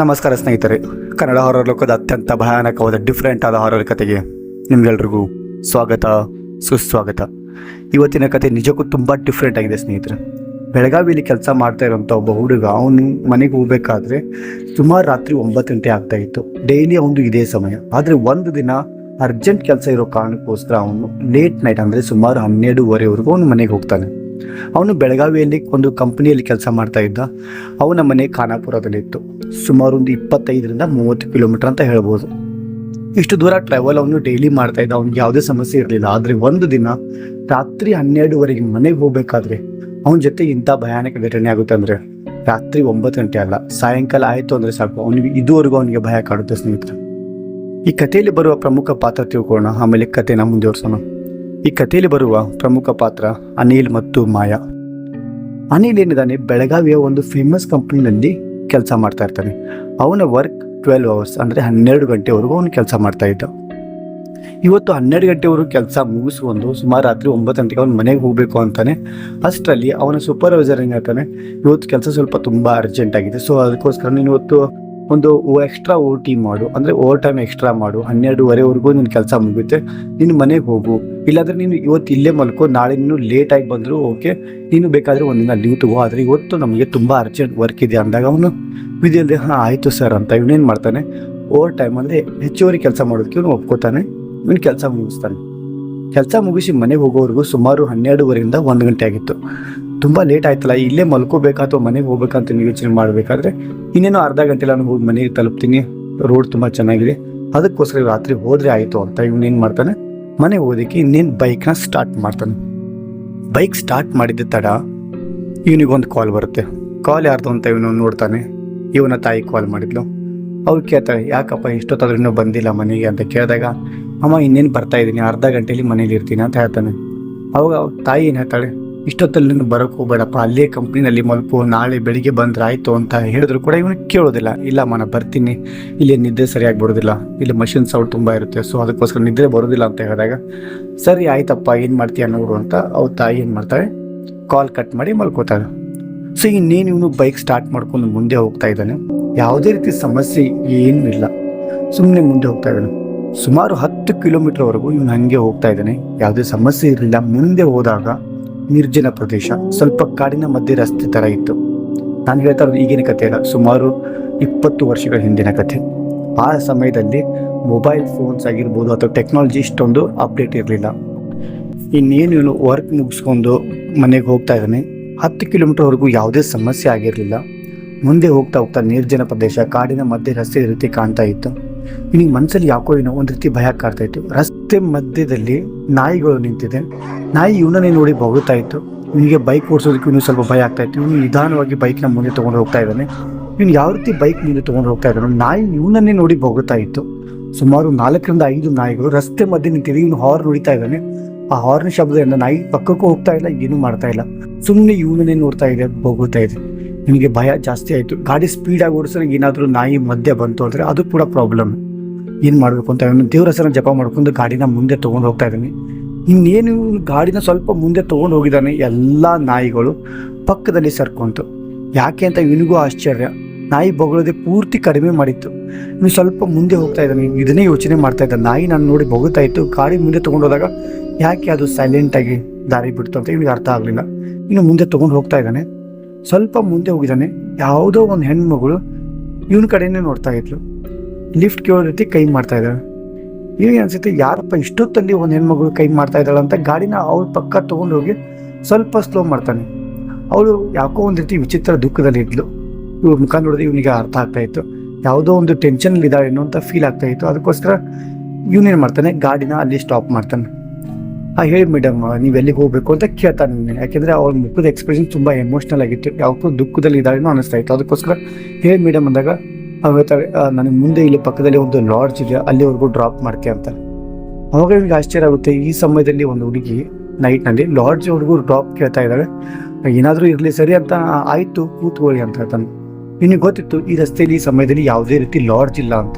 ನಮಸ್ಕಾರ ಸ್ನೇಹಿತರೆ. ಕನ್ನಡ ಹಾರರ್ ಲೋಕದ ಅತ್ಯಂತ ಭಯಾನಕವಾದ ಡಿಫ್ರೆಂಟ್ ಆದ ಹಾರರ್ ಕತೆಗೆ ನಿಮ್ಗೆಲ್ರಿಗೂ ಸ್ವಾಗತ, ಸುಸ್ವಾಗತ. ಇವತ್ತಿನ ಕತೆ ನಿಜಕ್ಕೂ ತುಂಬ ಡಿಫ್ರೆಂಟ್ ಆಗಿದೆ ಸ್ನೇಹಿತರೆ. ಬೆಳಗಾವಿಯಲ್ಲಿ ಕೆಲಸ ಮಾಡ್ತಾ ಇರೋಂಥ ಒಬ್ಬ ಹುಡುಗ, ಅವನು ಮನೆಗೆ ಹೋಗ್ಬೇಕಾದ್ರೆ ಸುಮಾರು ರಾತ್ರಿ ಒಂಬತ್ತು ಗಂಟೆ ಆಗ್ತಾ ಇತ್ತು. ಡೈಲಿ ಅವನು ಇದೇ ಸಮಯ. ಆದರೆ ಒಂದು ದಿನ ಅರ್ಜೆಂಟ್ ಕೆಲಸ ಇರೋ ಕಾರಣಕ್ಕೋಸ್ಕರ ಅವನು ಲೇಟ್ ನೈಟ್ ಅಂದರೆ ಸುಮಾರು ಹನ್ನೆರಡೂವರೆವರೆಗೂ ಅವನು ಮನೆಗೆ ಹೋಗ್ತಾನೆ. ಅವನು ಬೆಳಗಾವಿಯಲ್ಲಿ ಒಂದು ಕಂಪನಿಯಲ್ಲಿ ಕೆಲಸ ಮಾಡ್ತಾ ಇದ್ದ. ಅವನ ಮನೆ ಖಾನಾಪುರದಲ್ಲಿತ್ತು. ಸುಮಾರು ಒಂದು ಇಪ್ಪತ್ತೈದರಿಂದ ಮೂವತ್ತು ಕಿಲೋಮೀಟರ್ ಅಂತ ಹೇಳ್ಬೋದು. ಇಷ್ಟು ದೂರ ಟ್ರಾವೆಲ್ ಅವನು ಡೈಲಿ ಮಾಡ್ತಾ ಇದ್ದ. ಅವ್ನಿಗೆ ಯಾವುದೇ ಸಮಸ್ಯೆ ಇರಲಿಲ್ಲ. ಆದರೆ ಒಂದು ದಿನ ರಾತ್ರಿ ಹನ್ನೆರಡುವರೆಗೆ ಮನೆಗೆ ಹೋಗಬೇಕಾದ್ರೆ ಅವನ ಜೊತೆ ಇಂಥ ಭಯಾನಕ ಘಟನೆ ಆಗುತ್ತೆ ಅಂದರೆ ರಾತ್ರಿ ಒಂಬತ್ತು ಗಂಟೆ ಅಲ್ಲ, ಸಾಯಂಕಾಲ ಆಯಿತು ಅಂದರೆ ಸಾಕು. ಅವನಿಗೆ ಇದುವರೆಗೂ ಅವನಿಗೆ ಭಯ ಕಾಡುತ್ತೆ ಸ್ನೇಹಿತರೆ. ಈ ಕಥೆಯಲ್ಲಿ ಬರುವ ಪ್ರಮುಖ ಪಾತ್ರ ತಿಳ್ಕೊಳ್ಳೋಣ. ಆಮೇಲೆ ಕಥೆನ ಮುಂದುವರ್ಸೋಣ. ಈ ಕಥೆಯಲ್ಲಿ ಬರುವ ಪ್ರಮುಖ ಪಾತ್ರ ಅನಿಲ್ ಮತ್ತು ಮಾಯಾ. ಅನಿಲ್ ಏನಿದ್ದಾನೆ, ಬೆಳಗಾವಿಯ ಒಂದು ಫೇಮಸ್ ಕಂಪ್ನಿನಲ್ಲಿ ಕೆಲಸ ಮಾಡ್ತಾ ಇರ್ತಾನೆ. ಅವನ ವರ್ಕ್ ಟ್ವೆಲ್ವ್ ಅವರ್ಸ್ ಅಂದರೆ ಹನ್ನೆರಡು ಗಂಟೆವರೆಗೂ ಅವನು ಕೆಲಸ ಮಾಡ್ತಾ ಇದ್ದ. ಇವತ್ತು ಹನ್ನೆರಡು ಗಂಟೆವರೆಗೂ ಕೆಲಸ ಮುಗಿಸ್ಕೊಂಡು ಸುಮಾರು ರಾತ್ರಿ ಒಂಬತ್ತು ಗಂಟೆಗೆ ಅವ್ನು ಮನೆಗೆ ಹೋಗಬೇಕು ಅಂತಾನೆ. ಅಷ್ಟರಲ್ಲಿ ಅವನ ಸೂಪರ್ವೈಸರ್ ಹೇಳ್ತಾನೆ, ಇವತ್ತು ಕೆಲಸ ಸ್ವಲ್ಪ ತುಂಬ ಅರ್ಜೆಂಟ್ ಆಗಿದೆ ಸೊ ಅದಕ್ಕೋಸ್ಕರ ನೀನು ಇವತ್ತು ಒಂದು ಎಕ್ಸ್ಟ್ರಾ ಓ ಟಿ ಮಾಡು, ಅಂದರೆ ಓವರ್ ಟೈಮ್ ಎಕ್ಸ್ಟ್ರಾ ಮಾಡು, ಹನ್ನೆರಡುವರೆವರೆಗೂ ನಿನ್ನ ಕೆಲಸ ಮುಗಿಯುತ್ತೆ, ನೀನು ಮನೆಗೆ ಹೋಗು. ಇಲ್ಲಾಂದ್ರೆ ನೀನು ಇವತ್ತು ಇಲ್ಲೇ ಮಲ್ಕೋ, ನಾಳೆ ನೀನು ಲೇಟಾಗಿ ಬಂದರೂ ಓಕೆ ನೀನು ಬೇಕಾದರೆ ಒಂದಿನ ಲೀವ್ ತಗೋ, ಆದರೆ ಇವತ್ತು ನಮಗೆ ತುಂಬ ಅರ್ಜೆಂಟ್ ವರ್ಕ್ ಇದೆ ಅಂದಾಗ ಅವನು ವಿಧಿಯಲ್ಲದೆ ಹಾಂ, ಆಯಿತು ಸರ್ ಅಂತ ಇವನೇನು ಮಾಡ್ತಾನೆ? ಓವರ್ ಟೈಮ್ ಅಂದರೆ ಹೆಚ್ಚುವರಿ ಕೆಲಸ ಮಾಡೋದಕ್ಕೆ ಇವನು ಒಪ್ಕೋತಾನೆ, ಇವನು ಕೆಲಸ ಮುಗಿಸ್ತಾನೆ. ಕೆಲಸ ಮುಗಿಸಿ ಮನೆಗೆ ಹೋಗೋವರೆಗೂ ಸುಮಾರು ಹನ್ನೆರಡುವರೆಯಿಂದ ಒಂದು ಗಂಟೆ ಆಗಿತ್ತು. ತುಂಬ ಲೇಟ್ ಆಯ್ತಲ್ಲ, ಇಲ್ಲೇ ಮಲ್ಕೋಬೇಕಾ ಅಥವಾ ಮನೆಗೆ ಹೋಗ್ಬೇಕಂತ ಯೋಚನೆ ಮಾಡಬೇಕಾದ್ರೆ ಇನ್ನೇನು ಅರ್ಧ ಗಂಟೆಲ್ಲ ನಾನು ಹೋಗಿ ಮನೆಗೆ ತಲುಪ್ತೀನಿ ರೋಡ್ ತುಂಬ ಚೆನ್ನಾಗಿದೆ, ಅದಕ್ಕೋಸ್ಕರ ರಾತ್ರಿ ಹೋದರೆ ಆಯಿತು ಅಂತ ಇವನೇನು ಮಾಡ್ತಾನೆ, ಮನೆಗೆ ಹೋಗೋದಕ್ಕೆ ಇನ್ನೇನು ಬೈಕ್ನ ಸ್ಟಾರ್ಟ್ ಮಾಡ್ತಾನೆ. ಬೈಕ್ ಸ್ಟಾರ್ಟ್ ಮಾಡಿದ ತಡ ಇವನಿಗೊಂದು ಕಾಲ್ ಬರುತ್ತೆ. ಕಾಲ್ ಯಾರ್ದು ಅಂತ ಇವನು ನೋಡ್ತಾನೆ. ಇವನ ತಾಯಿ ಕಾಲ್ ಮಾಡಿದ್ಲು. ಅವ್ರು ಕೇಳ್ತಾರೆ, ಯಾಕಪ್ಪ ಇಷ್ಟೊತ್ತಾದ್ರೂ ಇನ್ನೂ ಬಂದಿಲ್ಲ ಮನೆಗೆ? ಅಂತ ಕೇಳಿದಾಗ, ಅಮ್ಮ, ಇನ್ನೇನು ಬರ್ತಾ ಇದ್ದೀನಿ ಅರ್ಧ ಗಂಟೆಯಲ್ಲಿ ಮನೇಲಿ ಇರ್ತೀನಿ, ಅಂತ ಹೇಳ್ತಾನೆ. ಅವಾಗ ತಾಯಿ ಏನು ಹೇಳ್ತಾಳೆ ಇಷ್ಟೊತ್ತಲ್ಲಿ ನೀನು ಬರೋಕ್ಕೆ ಹೋಗ್ಬೇಡಪ್ಪ. ಅಲ್ಲೇ ಕಂಪ್ನಿನಲ್ಲಿ ಮಲ್ಪು, ನಾಳೆ ಬೆಳಿಗ್ಗೆ ಬಂದ್ರೆ ಆಯಿತು ಅಂತ ಹೇಳಿದ್ರು ಕೂಡ ಇವನು ಕೇಳೋದಿಲ್ಲ. ಇಲ್ಲಮ್ಮ ನಾನು ಬರ್ತೀನಿ. ಇಲ್ಲಿ ನಿದ್ದೆ ಸರಿಯಾಗಿ ಬರೋದಿಲ್ಲ. ಇಲ್ಲಿ ಮಷಿನ್ ಸೌಂಡ್ ತುಂಬ ಇರುತ್ತೆ. ಸೊ ಅದಕ್ಕೋಸ್ಕರ ನಿದ್ರೆ ಬರೋದಿಲ್ಲ ಅಂತ ಹೇಳಿದಾಗ, ಸರಿ ಆಯ್ತಪ್ಪ, ಏನು ಮಾಡ್ತೀಯ ನೋಡು ಅಂತ ಅವ್ರ ತಾಯಿ ಏನು ಮಾಡ್ತಾಳೆ? ಕಾಲ್ ಕಟ್ ಮಾಡಿ ಮಲ್ಕೋತಾಳೆ. ಸೊ ಇನ್ನೇನು ಇವನು ಬೈಕ್ ಸ್ಟಾರ್ಟ್ ಮಾಡ್ಕೊಂಡು ಮುಂದೆ ಹೋಗ್ತಾ ಇದ್ದಾನೆ. ಯಾವುದೇ ರೀತಿ ಸಮಸ್ಯೆ ಏನೂ ಇಲ್ಲ. ಸುಮ್ಮನೆ ಮುಂದೆ ಹೋಗ್ತಾ ಇದ್ದಾನೆ. ಸುಮಾರು ಹತ್ತು ಕಿಲೋಮೀಟರ್ವರೆಗೂ ಇವನು ಹಂಗೆ ಹೋಗ್ತಾ ಇದ್ದಾನೆ. ಯಾವುದೇ ಸಮಸ್ಯೆ ಇರಲಿಲ್ಲ. ಮುಂದೆ ಹೋದಾಗ ನಿರ್ಜನ ಪ್ರದೇಶ. ಸ್ವಲ್ಪ ಕಾಡಿನ ಮಧ್ಯೆ ರಸ್ತೆ ಥರ ಇತ್ತು. ನಾನು ಹೇಳ್ತಾ ಇರೋದು ಈಗಿನ ಕಥೆ ಅಲ್ಲ, ಸುಮಾರು ಇಪ್ಪತ್ತು ವರ್ಷಗಳ ಹಿಂದಿನ ಕಥೆ. ಆ ಸಮಯದಲ್ಲಿ ಮೊಬೈಲ್ ಫೋನ್ಸ್ ಆಗಿರ್ಬೋದು ಅಥವಾ ಟೆಕ್ನಾಲಜಿ ಇಷ್ಟೊಂದು ಅಪ್ಡೇಟ್ ಇರಲಿಲ್ಲ. ಇನ್ನೇನು ಇವನು ವರ್ಕ್ ಮುಗಿಸ್ಕೊಂಡು ಮನೆಗೆ ಹೋಗ್ತಾ ಇದ್ದಾನೆ. ಹತ್ತು ಕಿಲೋಮೀಟರ್ವರೆಗೂ ಯಾವುದೇ ಸಮಸ್ಯೆ ಆಗಿರಲಿಲ್ಲ. ಮುಂದೆ ಹೋಗ್ತಾ ಹೋಗ್ತಾ ನಿರ್ಜನ ಪ್ರದೇಶ, ಕಾಡಿನ ಮಧ್ಯೆ ರಸ್ತೆ ರೀತಿ ಕಾಣ್ತಾ ಇತ್ತು. ಇವನಿಗೆ ಮನಸ್ಸಲ್ಲಿ ಯಾಕೋ ಏನೋ ಒಂದು ರೀತಿ ಭಯ ಕಾಡ್ತಾ ಇತ್ತು. ರಸ್ತೆ ಮಧ್ಯದಲ್ಲಿ ನಾಯಿಗಳು ನಿಂತಿದೆ. ನಾಯಿ ಇವನನ್ನೇ ನೋಡಿ ಬಗುತ್ತಾ ಇತ್ತು. ನಿನಗೆ ಬೈಕ್ ಓಡಿಸೋದಕ್ಕೆ ಇವನು ಸ್ವಲ್ಪ ಭಯ ಆಗ್ತಾ ಇತ್ತು. ಇವನು ನಿಧಾನವಾಗಿ ಬೈಕ್ನ ಮುಂದೆ ತೊಗೊಂಡು ಹೋಗ್ತಾ ಇದ್ದಾನೆ. ಇವನು ಯಾವ ರೀತಿ ಬೈಕ್ ಮುಂದೆ ತೊಗೊಂಡು ಹೋಗ್ತಾ ಇದ್ದಾನೆ ನಾಯಿ ಇವನನ್ನೇ ನೋಡಿ ಬಗುತ್ತಾ ಇತ್ತು. ಸುಮಾರು ನಾಲ್ಕರಿಂದ ಐದು ನಾಯಿಗಳು ರಸ್ತೆ ಮಧ್ಯೆ ನಿಂತಿದೆ. ಇವನು ಹಾರ್ನ್ ಹೊಡಿತಾ ಇದ್ದಾನೆ. ಆ ಹಾರ್ನ್ ಶಬ್ದದಿಂದ ನಾಯಿ ಪಕ್ಕಕ್ಕೂ ಹೋಗ್ತಾ ಇಲ್ಲ, ಏನೂ ಮಾಡ್ತಾ ಇಲ್ಲ. ಸುಮ್ಮನೆ ಇವನನ್ನೇ ನೋಡ್ತಾ ಇದೆ ಬೊಗುತ್ತಾ ಇದೆ. ನಿಮಗೆ ಭಯ ಜಾಸ್ತಿ ಆಯಿತು. ಗಾಡಿ ಸ್ಪೀಡಾಗಿ ನನಗೆ ಏನಾದರೂ ನಾಯಿ ಮಧ್ಯೆ ಬಂತು ಅಂದರೆ ಅದು ಕೂಡ ಪ್ರಾಬ್ಲಮ್ ಏನು ಮಾಡಬೇಕು ಅಂತ ನಾನು ದೇವ್ರ ಹೆಸರನ್ನ ಜಪ ಮಾಡ್ಕೊಂಡು ಗಾಡಿನ ಮುಂದೆ ತೊಗೊಂಡು ಹೋಗ್ತಾ ಇದ್ದೀನಿ. ಇನ್ನೇನು ಗಾಡಿನ ಸ್ವಲ್ಪ ಮುಂದೆ ತೊಗೊಂಡು ಹೋಗಿದ್ದಾನೆ ಎಲ್ಲ ನಾಯಿಗಳು ಪಕ್ಕದಲ್ಲಿ ಸರ್ಕೊಂತು. ಯಾಕೆ ಅಂತ ಇವನಿಗೂ ಆಶ್ಚರ್ಯ. ನಾಯಿ ಬೊಗಳದೆ ಪೂರ್ತಿ ಕಡಿಮೆ ಮಾಡಿತ್ತು. ಇನ್ನು ಸ್ವಲ್ಪ ಮುಂದೆ ಹೋಗ್ತಾ ಇದ್ದಾನೆ. ಇದನ್ನೇ ಯೋಚನೆ ಮಾಡ್ತಾ ಇದ್ದ ನಾಯಿ ನಾನು ನೋಡಿ ಬೊಗುತ್ತಾ ಇತ್ತು. ಗಾಡಿ ಮುಂದೆ ತೊಗೊಂಡು ಹೋದಾಗ ಯಾಕೆ ಅದು ಸೈಲೆಂಟಾಗಿ ದಾರಿ ಬಿಡ್ತು ಅಂತ ಇವನಿಗೆ ಅರ್ಥ ಆಗಲಿಲ್ಲ. ಇನ್ನು ಮುಂದೆ ತೊಗೊಂಡು ಹೋಗ್ತಾ ಇದ್ದಾನೆ. ಸ್ವಲ್ಪ ಮುಂದೆ ಹೋಗಿದ್ದಾನೆ. ಯಾವುದೋ ಒಂದು ಹೆಣ್ಮಗಳು ಇವನ ಕಡೆನೇ ನೋಡ್ತಾ ಇದ್ಲು. ಲಿಫ್ಟ್ ಕೇಳೋ ರೀತಿ ಕೈ ಮಾಡ್ತಾ ಇದ್ದಾಳೆ. ಇವನಿಗೆ ಅನ್ಸುತ್ತೆ, ಯಾರಪ್ಪ ಇಷ್ಟೊತ್ತಲ್ಲಿ ಒಂದು ಹೆಣ್ಮಗಳು ಕೈ ಮಾಡ್ತಾ ಇದ್ದಾಳೆ ಅಂತ ಗಾಡಿನ ಅವ್ರ ಪಕ್ಕ ತೊಗೊಂಡು ಹೋಗಿ ಸ್ವಲ್ಪ ಸ್ಲೋ ಮಾಡ್ತಾನೆ. ಅವಳು ಯಾಕೋ ಒಂದು ರೀತಿ ವಿಚಿತ್ರ ದುಃಖದಲ್ಲಿ ಇದ್ಲು. ಇವ್ರ ಮುಖ ನೋಡಿದ್ರೆ ಇವನಿಗೆ ಅರ್ಥ ಆಗ್ತಾ ಇತ್ತು. ಯಾವುದೋ ಒಂದು ಟೆನ್ಷನ್ ಇದ್ದಾಳೇನೋ ಅಂತ ಫೀಲ್ ಆಗ್ತಾ ಇತ್ತು. ಅದಕ್ಕೋಸ್ಕರ ಇವನೇನು ಮಾಡ್ತಾನೆ, ಗಾಡಿನ ಅಲ್ಲಿ ಸ್ಟಾಪ್ ಮಾಡ್ತಾನೆ. ಆ ಹೇಳಿ ಮೇಡಮ್ ನೀವು ಎಲ್ಲಿಗೆ ಹೋಗಬೇಕು ಅಂತ ಕೇಳ್ತಾನೆ ಯಾಕೆಂದ್ರೆ ಅವ್ರ ಮುಖದ ಎಕ್ಸ್ಪ್ರೆಷನ್ ತುಂಬ ಎಮೋಷ್ನಲ್ ಆಗಿತ್ತು. ಯಾವತ್ತೂ ದುಃಖದಲ್ಲಿ ಇದ್ದಾಳೇನೋ ಅನಿಸ್ತಾ ಇತ್ತು. ಅದಕ್ಕೋಸ್ಕರ ಹೇಳಿ ಮೇಡಮ್ ಅಂದಾಗ ಅವ್ರು ಹೇಳ್ತಾರೆ "ಆ, ನನಗೆ ಮುಂದೆ ಇಲ್ಲಿ ಪಕ್ಕದಲ್ಲಿ ಒಂದು ಲಾಡ್ಜ್ ಇದೆ ಅಲ್ಲಿವರೆಗೂ ಡ್ರಾಪ್ ಮಾಡ್ತೀಯ ಅಂತ. ಅವಾಗ ನಿಮ್ಗೆ ಆಶ್ಚರ್ಯ ಆಗುತ್ತೆ ಈ ಸಮಯದಲ್ಲಿ ಒಂದು ಹುಡುಗಿ ನೈಟ್ನಲ್ಲಿ ಲಾಡ್ಜ್ ಹುಡುಗರು ಡ್ರಾಪ್ ಕೇಳ್ತಾ ಇದ್ದಾಳೆ. ಏನಾದರೂ ಇರಲಿ ಸರಿ ಅಂತ ಆಯ್ತು ಕೂತ್ಕೊಳ್ಳಿ ಅಂತ ಹೇಳ್ತಾನೆ. ನಿನಗೆ ಗೊತ್ತಿತ್ತು ಈ ರಸ್ತೆಯಲ್ಲಿ ಈ ಸಮಯದಲ್ಲಿ ಯಾವುದೇ ರೀತಿ ಲಾಡ್ಜ್ ಇಲ್ಲ ಅಂತ.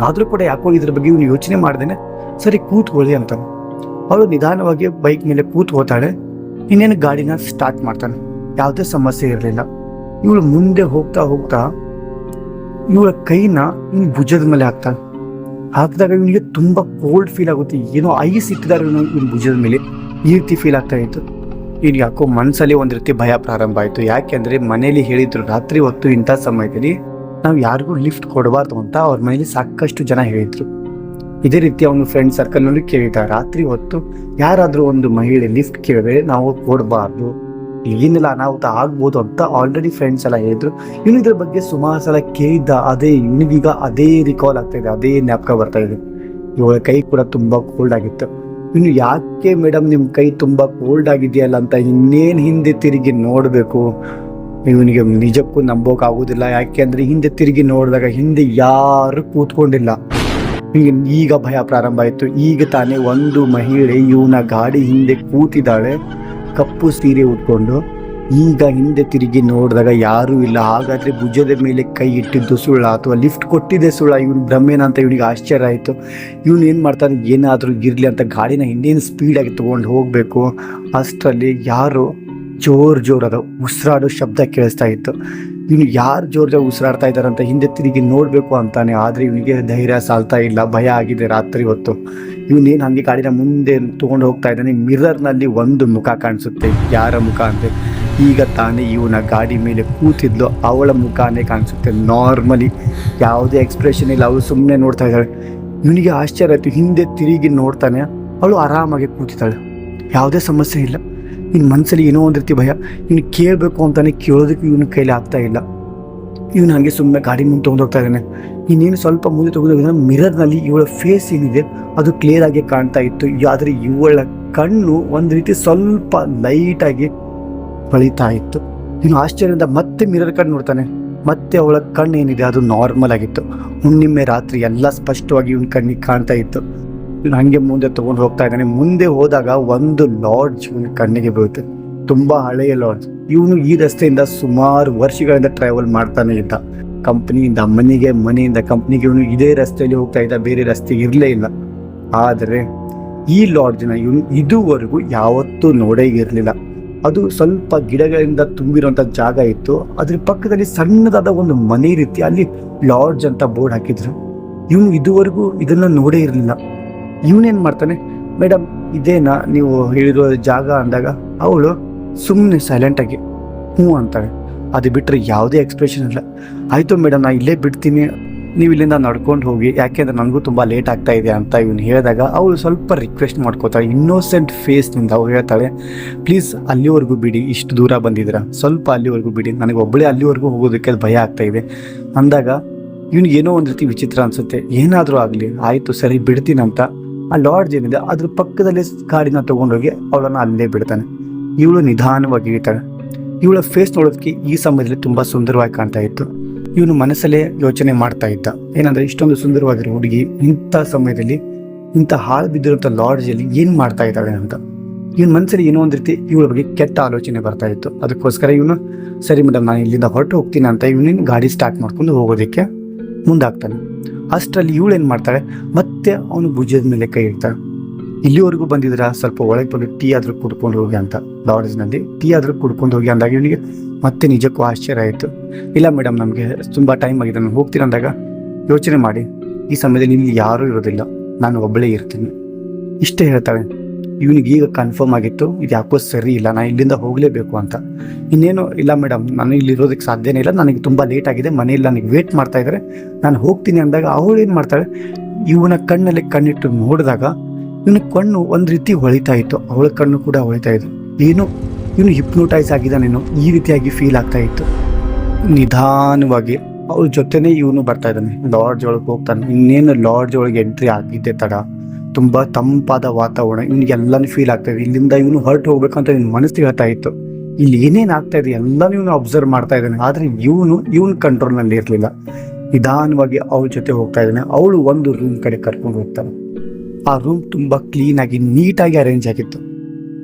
ಆದರೂ ಕೂಡ ಯಾಕೋ ಇದ್ರ ಬಗ್ಗೆ ಇವನು ಯೋಚನೆ ಮಾಡ್ದೇನೆ ಸರಿ ಕೂತ್ಕೊಳ್ಳಿ ಅಂತಾನೆ. ಅವಳು ನಿಧಾನವಾಗಿ ಬೈಕ್ ಮೇಲೆ ಕೂತ್ ಹೋತಾಳೆ. ಇನ್ನೇನು ಗಾಡಿನ ಸ್ಟಾರ್ಟ್ ಮಾಡ್ತಾನೆ. ಯಾವುದೇ ಸಮಸ್ಯೆ ಇರಲಿಲ್ಲ. ಇವಳು ಮುಂದೆ ಹೋಗ್ತಾ ಹೋಗ್ತಾ ಇವಳ ಕೈನ ಇನ್ ಭುಜದ ಮೇಲೆ ಹಾಕ್ತಾಳೆ. ಹಾಕಿದಾಗ ಇವನಿಗೆ ತುಂಬಾ ಕೋಲ್ಡ್ ಫೀಲ್ ಆಗುತ್ತೆ. ಏನೋ ಐಸ್ ಇಟ್ಟಿದ್ದಾರೆ ಇವನ್ ಭುಜದ ಮೇಲೆ. ಈ ರೀತಿ ಫೀಲ್ ಆಗ್ತಾ ಇತ್ತು. ಇವ್ನಿಗೆ ಯಾಕೋ ಮನಸ್ಸಲ್ಲಿ ಒಂದ್ ರೀತಿ ಭಯ ಪ್ರಾರಂಭ ಆಯ್ತು. ಯಾಕೆಂದ್ರೆ ಮನೇಲಿ ಹೇಳಿದ್ರು, ರಾತ್ರಿ ಹೊತ್ತು ಇಂಥ ಸಮಯದಲ್ಲಿ ನಾವು ಯಾರಿಗೂ ಲಿಫ್ಟ್ ಕೊಡಬಾರ್ದು ಅಂತ ಅವ್ರ ಮನೇಲಿ ಸಾಕಷ್ಟು ಜನ ಹೇಳಿದ್ರು. ಇದೇ ರೀತಿ ಅವನು ಫ್ರೆಂಡ್ ಸರ್ಕಲ್ನಲ್ಲಿ ಕೇಳಿದ. ರಾತ್ರಿ ಹೊತ್ತು ಯಾರಾದ್ರೂ ಒಂದು ಮಹಿಳೆ ಲಿಫ್ಟ್ ಕೇಳಿದ್ರೆ ನಾವು ಕೊಡಬಾರ್ದು ಏನಿಲ್ಲ, ಅನಾಹುತ ಆಗ್ಬೋದು ಅಂತ ಆಲ್ರೆಡಿ ಫ್ರೆಂಡ್ಸ್ ಎಲ್ಲ ಹೇಳಿದ್ರು. ಇವನು ಇದ್ರ ಬಗ್ಗೆ ಸುಮಾರು ಸಲ ಕೇಳಿದ್ದ. ಅದೇ, ಇವನಿಗೀಗ ಅದೇ ರಿಕಾಲ್ ಆಗ್ತಾ ಇದೆ, ಅದೇ ಜ್ಞಾಪಕ ಬರ್ತಾ ಇದೆ. ಇವಳ ಕೈ ಕೂಡ ತುಂಬಾ ಕೋಲ್ಡ್ ಆಗಿತ್ತು. ಇನ್ನು ಯಾಕೆ ಮೇಡಮ್ ನಿಮ್ಮ ಕೈ ತುಂಬಾ ಕೋಲ್ಡ್ ಆಗಿದೆಯಲ್ಲ ಅಂತ ಇನ್ನೇನು ಹಿಂದೆ ತಿರುಗಿ ನೋಡಬೇಕು. ಇವನಿಗೆ ನಿಜಕ್ಕೂ ನಂಬೋಕ್ ಆಗುದಿಲ್ಲ ಯಾಕೆ ಅಂದ್ರೆ ಹಿಂದೆ ತಿರುಗಿ ನೋಡಿದಾಗ ಹಿಂದೆ ಯಾರು ಕೂತ್ಕೊಂಡಿಲ್ಲ. ಈಗ ಭಯ ಪ್ರಾರಂಭ ಆಯಿತು. ಈಗ ತಾನೇ ಒಂದು ಮಹಿಳೆ ಇವನ ಗಾಡಿ ಹಿಂದೆ ಕೂತಿದ್ದಾಳೆ, ಕಪ್ಪು ಸೀರೆ ಉಟ್ಕೊಂಡು. ಈಗ ಹಿಂದೆ ತಿರುಗಿ ನೋಡಿದಾಗ ಯಾರೂ ಇಲ್ಲ. ಹಾಗಾದರೆ ಭುಜದ ಮೇಲೆ ಕೈ ಇಟ್ಟಿದ್ದು ಸುಳ್ಳ ಅಥವಾ ಲಿಫ್ಟ್ ಕೊಟ್ಟಿದ್ದೆ ಸುಳ್ಳ. ಇವನು ಭ್ರಮೇನ ಅಂತ ಇವನಿಗೆ ಆಶ್ಚರ್ಯ ಆಯಿತು. ಇವನು ಏನು ಮಾಡ್ತಾನೆ? ಏನಾದರೂ ಇರಲಿ ಅಂತ ಗಾಡಿನ ಹಿಂದೇನು ಸ್ಪೀಡಾಗಿ ತೊಗೊಂಡು ಹೋಗಬೇಕು. ಅಷ್ಟರಲ್ಲಿ ಯಾರು ಜೋರು ಜೋರದ ಉಸಿರಾಡೋ ಶಬ್ದ ಕೇಳಿಸ್ತಾ ಇತ್ತು. ಇವನು ಯಾರು ಜೋರ್ ಉಸಿರಾಡ್ತಾ ಇದ್ದಾರೆ ಅಂತ ಹಿಂದೆ ತಿರುಗಿ ನೋಡಬೇಕು ಅಂತಾನೆ. ಆದರೆ ಇವನಿಗೆ ಧೈರ್ಯ ಸಾಲ್ತಾ ಇಲ್ಲ, ಭಯ ಆಗಿದೆ ರಾತ್ರಿ ಹೊತ್ತು. ಇವನೇನು ಹಂಗೆ ಗಾಡಿನ ಮುಂದೆ ತೊಗೊಂಡು ಹೋಗ್ತಾ ಇದ್ದಾನೆ? ಮಿರರ್ನಲ್ಲಿ ಒಂದು ಮುಖ ಕಾಣಿಸುತ್ತೆ. ಯಾರ ಮುಖ ಅಂತ ಈಗ ತಾನೇ ಇವನ ಗಾಡಿ ಮೇಲೆ ಕೂತಿದ್ಲು, ಅವಳ ಮುಖಾನೇ ಕಾಣಿಸುತ್ತೆ ನಾರ್ಮಲಿ. ಯಾವುದೇ ಎಕ್ಸ್ಪ್ರೆಷನ್ ಇಲ್ಲ, ಅವಳು ಸುಮ್ಮನೆ ನೋಡ್ತಾ ಇದ್ದಾಳೆ. ಇವನಿಗೆ ಆಶ್ಚರ್ಯ ಆಯಿತು, ಹಿಂದೆ ತಿರುಗಿ ನೋಡ್ತಾನೆ, ಅವಳು ಆರಾಮಾಗಿ ಕೂತಿದ್ದಾಳೆ. ಯಾವುದೇ ಸಮಸ್ಯೆ ಇಲ್ಲ. ಇನ್ನು ಮನಸ್ಸಲ್ಲಿ ಏನೋ ಒಂದು ರೀತಿ ಭಯ. ಇನ್ನು ಕೇಳಬೇಕು ಅಂತಾನೆ ಕೇಳೋದಕ್ಕೆ ಇವನ ಕೈಲಿ ಆಗ್ತಾ ಇಲ್ಲ. ಇವನು ಹಾಗೆ ಸುಮ್ಮನೆ ಗಾಡಿ ಮುಂದೆ ತೊಗೊಂಡೋಗ್ತಾ ಇದ್ದಾನೆ. ಇನ್ನೇನು ಸ್ವಲ್ಪ ಮುಂದೆ ತಗೊಂಡು ಮಿರರ್ನಲ್ಲಿ ಇವಳ ಫೇಸ್ ಏನಿದೆ, ಅದು ಕ್ಲಿಯರ್ ಆಗಿ ಕಾಣ್ತಾ ಇತ್ತು. ಆದರೆ ಇವಳ ಕಣ್ಣು ಒಂದು ರೀತಿ ಸ್ವಲ್ಪ ಲೈಟಾಗಿ ಹೊಳಿತಾ ಇತ್ತು. ಇನ್ನು ಆಶ್ಚರ್ಯದಿಂದ ಮತ್ತೆ ಮಿರರ್ ಕಣ್ಣು ನೋಡ್ತಾನೆ. ಮತ್ತೆ ಅವಳ ಕಣ್ಣು ಏನಿದೆ ಅದು ನಾರ್ಮಲ್ ಆಗಿತ್ತು. ಹುಣ್ಣಿಮೆ ರಾತ್ರಿ ಎಲ್ಲ ಸ್ಪಷ್ಟವಾಗಿ ಇವನ ಕಣ್ಣಿಗೆ ಕಾಣ್ತಾ ಇತ್ತು. ಇವನು ಹಂಗೆ ಮುಂದೆ ತಗೊಂಡು ಹೋಗ್ತಾ ಇದ್ದಾನೆ. ಮುಂದೆ ಹೋದಾಗ ಒಂದು ಲಾಡ್ಜ್ ಕಣ್ಣಿಗೆ ಬೀಳುತ್ತೆ. ತುಂಬಾ ಹಳೆಯ ಲಾಡ್ಜ್ ಇವನು ಈ ರಸ್ತೆಯಿಂದ ಸುಮಾರು ವರ್ಷಗಳಿಂದ ಟ್ರಾವೆಲ್ ಮಾಡ್ತಾನೆ ಇದ್ದ. ಕಂಪ್ನಿಯಿಂದ, ಮನೆಗೆ, ಮನೆಯಿಂದ, ಕಂಪ್ನಿಗೆ ಇವನು ಇದೇ ರಸ್ತೆಯಲ್ಲಿ ಹೋಗ್ತಾ ಇದ್ದ. ಬೇರೆ ರಸ್ತೆ ಇರಲೇ ಇಲ್ಲ. ಆದರೆ ಈ ಲಾಡ್ಜ್ನ ಇವನು ಇದುವರೆಗೂ ಯಾವತ್ತೂ ನೋಡೇ ಇರಲಿಲ್ಲ. ಅದು ಸ್ವಲ್ಪ ಗಿಡಗಳಿಂದ ತುಂಬಿರುವಂತ ಜಾಗ ಇತ್ತು. ಅದ್ರ ಪಕ್ಕದಲ್ಲಿ ಸಣ್ಣದಾದ ಒಂದು ಮನೆ ರೀತಿ ಅಲ್ಲಿ ಲಾಡ್ಜ್ ಅಂತ ಬೋರ್ಡ್ ಹಾಕಿದ್ರು. ಇವನು ಇದುವರೆಗೂ ಇದನ್ನ ನೋಡೇ ಇರಲಿಲ್ಲ. ಇವನೇನ್ ಮಾಡ್ತಾನೆ? ಮೇಡಮ್ ಇದೇನಾ ನೀವು ಹೇಳಿರೋ ಜಾಗ ಅಂದಾಗ ಅವಳು ಸುಮ್ಮನೆ ಸೈಲೆಂಟ್ ಆಗಿ ಹ್ಞೂ ಅಂತಾಳೆ. ಅದು ಬಿಟ್ಟರೆ ಯಾವುದೇ ಎಕ್ಸ್ಪ್ರೆಷನ್ ಇಲ್ಲ. ಆಯಿತು ಮೇಡಮ್ ನಾನು ಇಲ್ಲೇ ಬಿಡ್ತೀನಿ. ನೀವು ಇಲ್ಲಿಂದ ನಡ್ಕೊಂಡು ಹೋಗಿ ಯಾಕೆಂದ್ರೆ ನನಗೂ ತುಂಬ ಲೇಟ್ ಆಗ್ತಾ ಇದೆ ಅಂತ ಇವನು ಹೇಳಿದಾಗ ಅವಳು ಸ್ವಲ್ಪ ರಿಕ್ವೆಸ್ಟ್ ಮಾಡ್ಕೋತಾಳೆ. ಇನ್ನೋಸೆಂಟ್ ಫೇಸ್ನಿಂದ ಅವಳು ಹೇಳ್ತಾಳೆ ಪ್ಲೀಸ್ ಅಲ್ಲಿವರೆಗೂ ಬಿಡಿ, ಇಷ್ಟು ದೂರ ಬಂದಿದ್ದೀರಾ? ಸ್ವಲ್ಪ ಅಲ್ಲಿವರೆಗೂ ಬಿಡಿ. ನನಗೆ ಒಬ್ಬಳೇ ಅಲ್ಲಿವರೆಗೂ ಹೋಗೋದಕ್ಕೆ ಭಯ ಆಗ್ತಾ ಇದೆ. ಅಂದಾಗ, ಇವನಿಗೆ ಏನೋ ಒಂದು ರೀತಿ ವಿಚಿತ್ರ ಅನ್ಸುತ್ತೆ. ಏನಾದರೂ ಆಗಲಿ, ಆಯಿತು, ಸರಿ, ಬಿಡ್ತೀನಂತ. ಆ ಲಾಡ್ಜ್ ಏನಿದೆ, ಅದ್ರ ಪಕ್ಕದಲ್ಲಿ ಗಾಡಿನ ತಗೊಂಡೋಗಿ ಅವಳನ್ನ ಅಲ್ಲೇ ಬಿಡ್ತಾನೆ. ಇವಳು ನಿಧಾನವಾಗಿ ಇಳಿತಾಳೆ ಇವಳ ಫೇಸ್ ನೋಡೋದಕ್ಕೆ ಈ ಸಮಯದಲ್ಲಿ ತುಂಬಾ ಸುಂದರವಾಗಿ ಕಾಣ್ತಾ ಇತ್ತು. ಇವನು ಮನಸ್ಸಲ್ಲೇ ಯೋಚನೆ ಮಾಡ್ತಾ ಇದ್ದ. ಏನಂದ್ರೆ ಇಷ್ಟೊಂದು ಸುಂದರವಾಗಿರೋ ಹುಡುಗಿ ಇಂಥ ಸಮಯದಲ್ಲಿ, ಇಂಥ ಹಾಳು ಬಿದ್ದಿರುವಂಥ ಲಾಡ್ಜಲ್ಲಿ ಏನು ಮಾಡ್ತಾ ಇದ್ದಾಳೆ ಅಂತ. ಇವನ ಮನಸ್ಸಲ್ಲಿ ಏನೋ ಒಂದು ರೀತಿ ಇವಳ ಬಗ್ಗೆ ಕೆಟ್ಟ ಆಲೋಚನೆ ಬರ್ತಾ ಇತ್ತು. ಅದಕ್ಕೋಸ್ಕರ ಇವನು, ಸರಿ ಮೇಡಮ್ ನಾನು ಇಲ್ಲಿಂದ ಹೊರಟು ಹೋಗ್ತೀನಿ ಅಂತ ಇವನಿನ ಗಾಡಿ ಸ್ಟಾರ್ಟ್ ಮಾಡ್ಕೊಂಡು ಹೋಗೋದಕ್ಕೆ ಮುಂದಾಗ್ತಾನೆ. ಅಷ್ಟರಲ್ಲಿ ಇವಳು ಏನು ಮಾಡ್ತಾಳೆ? ಮತ್ತೆ ಅವನು ಭುಜದ ಮೇಲೆ ಕೈ ಇಡ್ತಾಳೆ. ಇಲ್ಲಿವರೆಗೂ ಬಂದಿದ್ರ ಸ್ವಲ್ಪ ಒಳಗೆ ಬಂದು ಟೀ ಆದರೂ ಕುಡ್ಕೊಂಡು ಹೋಗಿ ಅಂತ. ಲಾಡ್ಜ್ನಲ್ಲಿ ಟೀ ಆದರೂ ಕುಡ್ಕೊಂಡು ಹೋಗಿ ಅಂದಾಗ ಇವನಿಗೆ ಮತ್ತೆ ನಿಜಕ್ಕೂ ಆಶ್ಚರ್ಯ ಆಯಿತು. ಇಲ್ಲ ಮೇಡಮ್, ನಮಗೆ ತುಂಬ ಟೈಮ್ ಆಗಿದೆ. ನಾನು ಹೋಗ್ತೀನಿ ಅಂದಾಗ ಯೋಚನೆ ಮಾಡಿ. ಈ ಸಮಯದಲ್ಲಿ ಇಲ್ಲಿ ಯಾರೂ ಇರೋದಿಲ್ಲ. ನಾನು ಒಬ್ಬಳೇ ಇರ್ತೀನಿ. ಇಷ್ಟೇ ಹೇಳ್ತಾಳೆ. ಇವನಿಗೆ ಈಗ ಕನ್ಫರ್ಮ್ ಆಗಿತ್ತು, ಇದು ಯಾಕೋ ಸರಿ ಇಲ್ಲ, ನಾನು ಇಲ್ಲಿಂದ ಹೋಗಲೇಬೇಕು ಅಂತ. ಇನ್ನೇನು ಇಲ್ಲ ಮೇಡಮ್ ನಾನು ಇಲ್ಲಿ ಇರೋದಕ್ಕೆ ಸಾಧ್ಯನೇ ಇಲ್ಲ, ನನಗೆ ತುಂಬ ಲೇಟ್ ಆಗಿದೆ, ಮನೆಯಲ್ಲಿ ನನಗೆ ವೇಟ್ ಮಾಡ್ತಾ ಇದ್ದಾರೆ. ನಾನು ಹೋಗ್ತೀನಿ ಅಂದಾಗ ಅವಳು ಏನು ಮಾಡ್ತಾಳೆ, ಇವನ ಕಣ್ಣಲ್ಲಿ ಕಣ್ಣಿಟ್ಟು ನೋಡಿದಾಗ ಇವನ ಕಣ್ಣು ಒಂದು ರೀತಿ ಹೊಳಿತಾ ಇತ್ತು, ಅವಳ ಕಣ್ಣು ಕೂಡ ಹೊಳಿತಾ ಇತ್ತು. ಏನು, ಇವನು ಹಿಪ್ನೋಟೈಸ್ ಆಗಿದ್ದಾನೇನೋ ಈ ರೀತಿಯಾಗಿ ಫೀಲ್ ಆಗ್ತಾ ಇತ್ತು. ನಿಧಾನವಾಗಿ ಅವ್ರ ಜೊತೆನೇ ಇವನು ಬರ್ತಾ ಇದ್ದಾನೆ ಲಾಡ್ಜ್ ಒಳಗೆ ಹೋಗ್ತಾನೆ, ಇನ್ನೇನು ಲಾಡ್ಜ್ ಒಳಗೆ ಎಂಟ್ರಿ ಆಗಿದ್ದೆ ತಡ. ತುಂಬಾ ತಂಪಾದ ವಾತಾವರಣ, ಇವನಿಗೆ ಎಲ್ಲಾನು ಫೀಲ್ ಆಗ್ತಾ ಇದೆ. ಇಲ್ಲಿಂದ ಇವನು ಹರ್ಟ್ ಹೋಗ್ಬೇಕಂತ ನಿನ್ನ ಮನಸ್ಸಿಗೆ ಹೇಳ್ತಾ ಇತ್ತು ಇಲ್ಲಿ ಏನೇನು ಆಗ್ತಾ ಇದೆ ಎಲ್ಲಾನು ಇವನು ಅಬ್ಸರ್ವ್ ಮಾಡ್ತಾ ಇದ್ದಾನೆ. ಆದ್ರೆ ಇವನು, ಇವನ್ ಕಂಟ್ರೋಲ್ನಲ್ಲಿ ಇರಲಿಲ್ಲ. ನಿಧಾನವಾಗಿ ಅವಳ ಜೊತೆ ಹೋಗ್ತಾ ಇದ್ದಾನೆ. ಅವಳು ಒಂದು ರೂಮ್ ಕಡೆ ಕರ್ಕೊಂಡು ಹೋಗ್ತಾನೆ ಆ ರೂಮ್ ತುಂಬಾ ಕ್ಲೀನ್ ಆಗಿ ನೀಟಾಗಿ ಅರೇಂಜ್ ಆಗಿತ್ತು.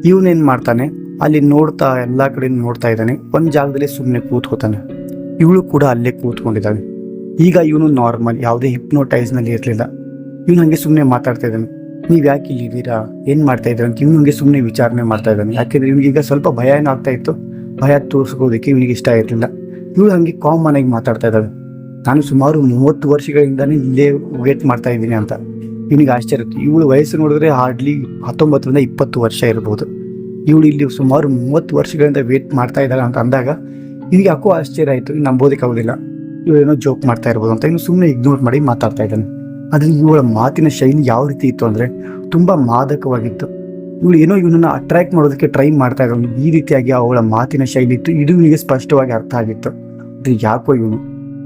ಇವನೇನ್ ಮಾಡ್ತಾನೆ? ಅಲ್ಲಿ ನೋಡ್ತಾ, ಎಲ್ಲಾ ಕಡೆ ನೋಡ್ತಾ ಇದ್ದಾನೆ. ಒಂದು ಜಾಗದಲ್ಲಿ ಸುಮ್ಮನೆ ಕೂತ್ಕೋತಾನೆ. ಇವಳು ಕೂಡ ಅಲ್ಲೇ ಕೂತ್ಕೊಂಡಿದ್ದಾನೆ ಈಗ ಇವನು ನಾರ್ಮಲ್ ಯಾವುದೇ ಹಿಪ್ನೋಟೈಸ್ನಲ್ಲಿ ಇರಲಿಲ್ಲ. ಇವನು ಹಂಗೆ ಸುಮ್ಮನೆ ಮಾತಾಡ್ತಾ ಇದ್ದಾನೆ. ನೀವ್ ಯಾಕೆ ಇಲ್ಲಿ ಏನು ಮಾಡ್ತಾ ಇದ್ದೀರಾ ಅಂತ ಇವನಿಗೆ ಸುಮ್ಮನೆ ವಿಚಾರಣೆ ಮಾಡ್ತಾ ಇದ್ದಾನೆ. ಯಾಕೆಂದ್ರೆ ಇವನಿಗೆ ಸ್ವಲ್ಪ ಭಯ ಏನಾಗ್ತಾ ಇತ್ತು? ಭಯ ತೋರಿಸ್ಕೋದಕ್ಕೆ ಇವನಿಗೆ ಇಷ್ಟ ಇರಲಿಲ್ಲ. ಇವಳು ಹಂಗೆ ಕಾಮನ್ ಆಗಿ ಮಾತಾಡ್ತಾ ಇದ್ದಾಳೆ. ನಾನು ಸುಮಾರು ಮೂವತ್ತು ವರ್ಷಗಳಿಂದಾನೇ ಇಲ್ಲೇ ವೇಟ್ ಮಾಡ್ತಾ ಇದ್ದೀನಿ ಅಂತ. ಇವನಿಗೆ ಆಶ್ಚರ್ಯ ಇತ್ತು ಇವಳು ವಯಸ್ಸು ನೋಡಿದ್ರೆ ಹಾರ್ಡ್ಲಿ ಹತ್ತೊಂಬತ್ತರಿಂದ ಇಪ್ಪತ್ತು ವರ್ಷ ಇರ್ಬೋದು. ಇವಳು ಇಲ್ಲಿ ಸುಮಾರು ಮೂವತ್ತು ವರ್ಷಗಳಿಂದ ವೇಟ್ ಮಾಡ್ತಾ ಇದ್ದಾಳೆ ಅಂತ ಅಂದಾಗ ಇವನಿಗೆ ಯಾಕೋ ಆಶ್ಚರ್ಯ ಆಯಿತು. ನಂಬೋದಕ್ಕೆ ಆಗೋದಿಲ್ಲ. ಇವಳು ಏನೋ ಜೋಕ್ ಮಾಡ್ತಾ ಇರ್ಬೋದು ಅಂತ. ಇನ್ನು ಸುಮ್ಮನೆ ಇಗ್ನೋರ್ ಮಾಡಿ ಮಾತಾಡ್ತಾ ಇದ್ದಾನೆ. ಆದರೆ ಇವಳ ಮಾತಿನ ಶೈಲಿ ಯಾವ ರೀತಿ ಇತ್ತು ಅಂದರೆ ತುಂಬ ಮಾದಕವಾಗಿತ್ತು. ಇವಳು ಏನೋ ಇವನನ್ನು ಅಟ್ರಾಕ್ಟ್ ಮಾಡೋದಕ್ಕೆ ಟ್ರೈ ಮಾಡ್ತಾ ಇರೋದು ಈ ರೀತಿಯಾಗಿ ಅವಳ ಮಾತಿನ ಶೈಲಿ ಇತ್ತು. ಇದು ಇವನಿಗೆ ಸ್ಪಷ್ಟವಾಗಿ ಅರ್ಥ ಆಗಿತ್ತು. ಅದು ಯಾಕೋ ಇವನು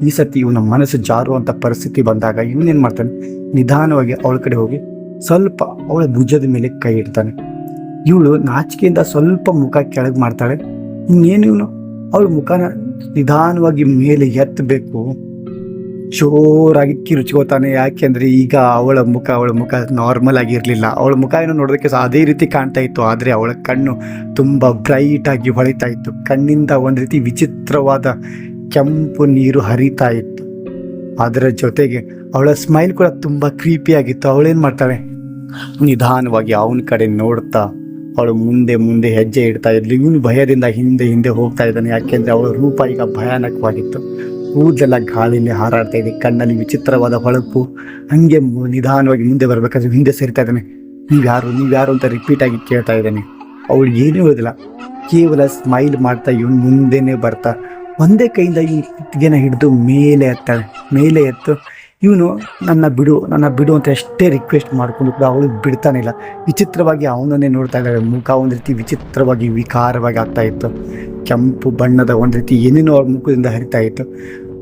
ಈ ಸರ್ತಿ ಇವನ ಮನಸ್ಸು ಜಾರುವಂಥ ಪರಿಸ್ಥಿತಿ ಬಂದಾಗ ಇವನೇನು ಮಾಡ್ತಾನೆ? ನಿಧಾನವಾಗಿ ಅವಳ ಕಡೆ ಹೋಗಿ ಸ್ವಲ್ಪ ಅವಳ ಭುಜದ ಮೇಲೆ ಕೈ ಇಡ್ತಾನೆ. ಇವಳು ನಾಚಿಕೆಯಿಂದ ಸ್ವಲ್ಪ ಮುಖ ಕೆಳಗೆ ಮಾಡ್ತಾಳೆ. ಇನ್ನೇನು ಇವನು? ಅವಳ ಮುಖನ ನಿಧಾನವಾಗಿ ಮೇಲೆ ಎತ್ತಬೇಕು ಜೋರಾಗಿ ಕಿರುಚ್ಕೋತಾನೆ. ಯಾಕೆಂದ್ರೆ ಈಗ ಅವಳ ಮುಖ ಅವಳ ಮುಖ ನಾರ್ಮಲ್ ಆಗಿರಲಿಲ್ಲ. ಅವಳ ಮುಖ ಏನೋ ನೋಡೋದಕ್ಕೆ ಸಹ ಅದೇ ರೀತಿ ಕಾಣ್ತಾ ಇತ್ತು. ಆದರೆ ಅವಳ ಕಣ್ಣು ತುಂಬ ಬ್ರೈಟಾಗಿ ಹೊಳಿತಾ ಇತ್ತು. ಕಣ್ಣಿಂದ ಒಂದು ರೀತಿ ವಿಚಿತ್ರವಾದ ಕೆಂಪು ನೀರು ಹರಿತಾ ಇತ್ತು. ಅದರ ಜೊತೆಗೆ ಅವಳ ಸ್ಮೈಲ್ ಕೂಡ ತುಂಬ ಕ್ರೀಪಿಯಾಗಿತ್ತು ಅವಳೇನು ಮಾಡ್ತಾಳೆ? ನಿಧಾನವಾಗಿ ಅವನ ಕಡೆ ನೋಡ್ತಾ, ಅವಳು ಮುಂದೆ ಮುಂದೆ ಹೆಜ್ಜೆ ಇಡ್ತಾ ಇದ್ಲು. ಇವನು ಭಯದಿಂದ ಹಿಂದೆ ಹಿಂದೆ ಹೋಗ್ತಾ ಇದ್ದಾನೆ. ಯಾಕೆಂದ್ರೆ ಅವಳ ರೂಪ ಈಗ ಭಯಾನಕವಾಗಿತ್ತು. ಕೂದಲೆಲ್ಲ ಗಾಳಿಯಲ್ಲಿ ಹಾರಾಡ್ತಾ ಇದೆ, ಕಣ್ಣಲ್ಲಿ ವಿಚಿತ್ರವಾದ ಹೊಳಪು. ಹಂಗೆ ನಿಧಾನವಾಗಿ ಮುಂದೆ ಬರ್ಬೇಕಾದ್ರೆ ಹಿಂದೆ ಸೇರ್ತಾ ಇದ್ದಾನೆ. ನೀವ್ಯಾರು ನೀವ್ಯಾರು ಅಂತ ರಿಪೀಟ್ ಆಗಿ ಕೇಳ್ತಾ ಇದ್ದಾನೆ. ಅವಳು ಏನೂ ಹೇಳೋದಿಲ್ಲ. ಕೇವಲ ಸ್ಮೈಲ್ ಮಾಡ್ತಾ ಇವನು ಮುಂದೆನೆ ಬರ್ತಾ. ಒಂದೇ ಕೈಯಿಂದ ಈ ಕುತ್ತಿಗೆನ ಹಿಡಿದು ಮೇಲೆ ಎತ್ತಾಳೆ. ಮೇಲೆ ಎತ್ತು ಇವನು ನನ್ನ ಬಿಡು ನನ್ನ ಬಿಡು ಅಂತ ಎಷ್ಟೇ ರಿಕ್ವೆಸ್ಟ್ ಮಾಡ್ಕೊಂಡು ಕೂಡ ಅವಳು ಬಿಡ್ತಾನೆ ಇಲ್ಲ. ವಿಚಿತ್ರವಾಗಿ ಅವನನ್ನೇ ನೋಡ್ತಾ ಇದ್ದಾಳೆ. ಮುಖ ಒಂದು ರೀತಿ ವಿಚಿತ್ರವಾಗಿ, ವಿಕಾರವಾಗಿ ಆಗ್ತಾ ಇತ್ತು. ಕೆಂಪು ಬಣ್ಣದ ಒಂದು ರೀತಿ ಏನೇನೋ ಅವ್ರ ಮುಖದಿಂದ ಹರಿತಾ ಇತ್ತು.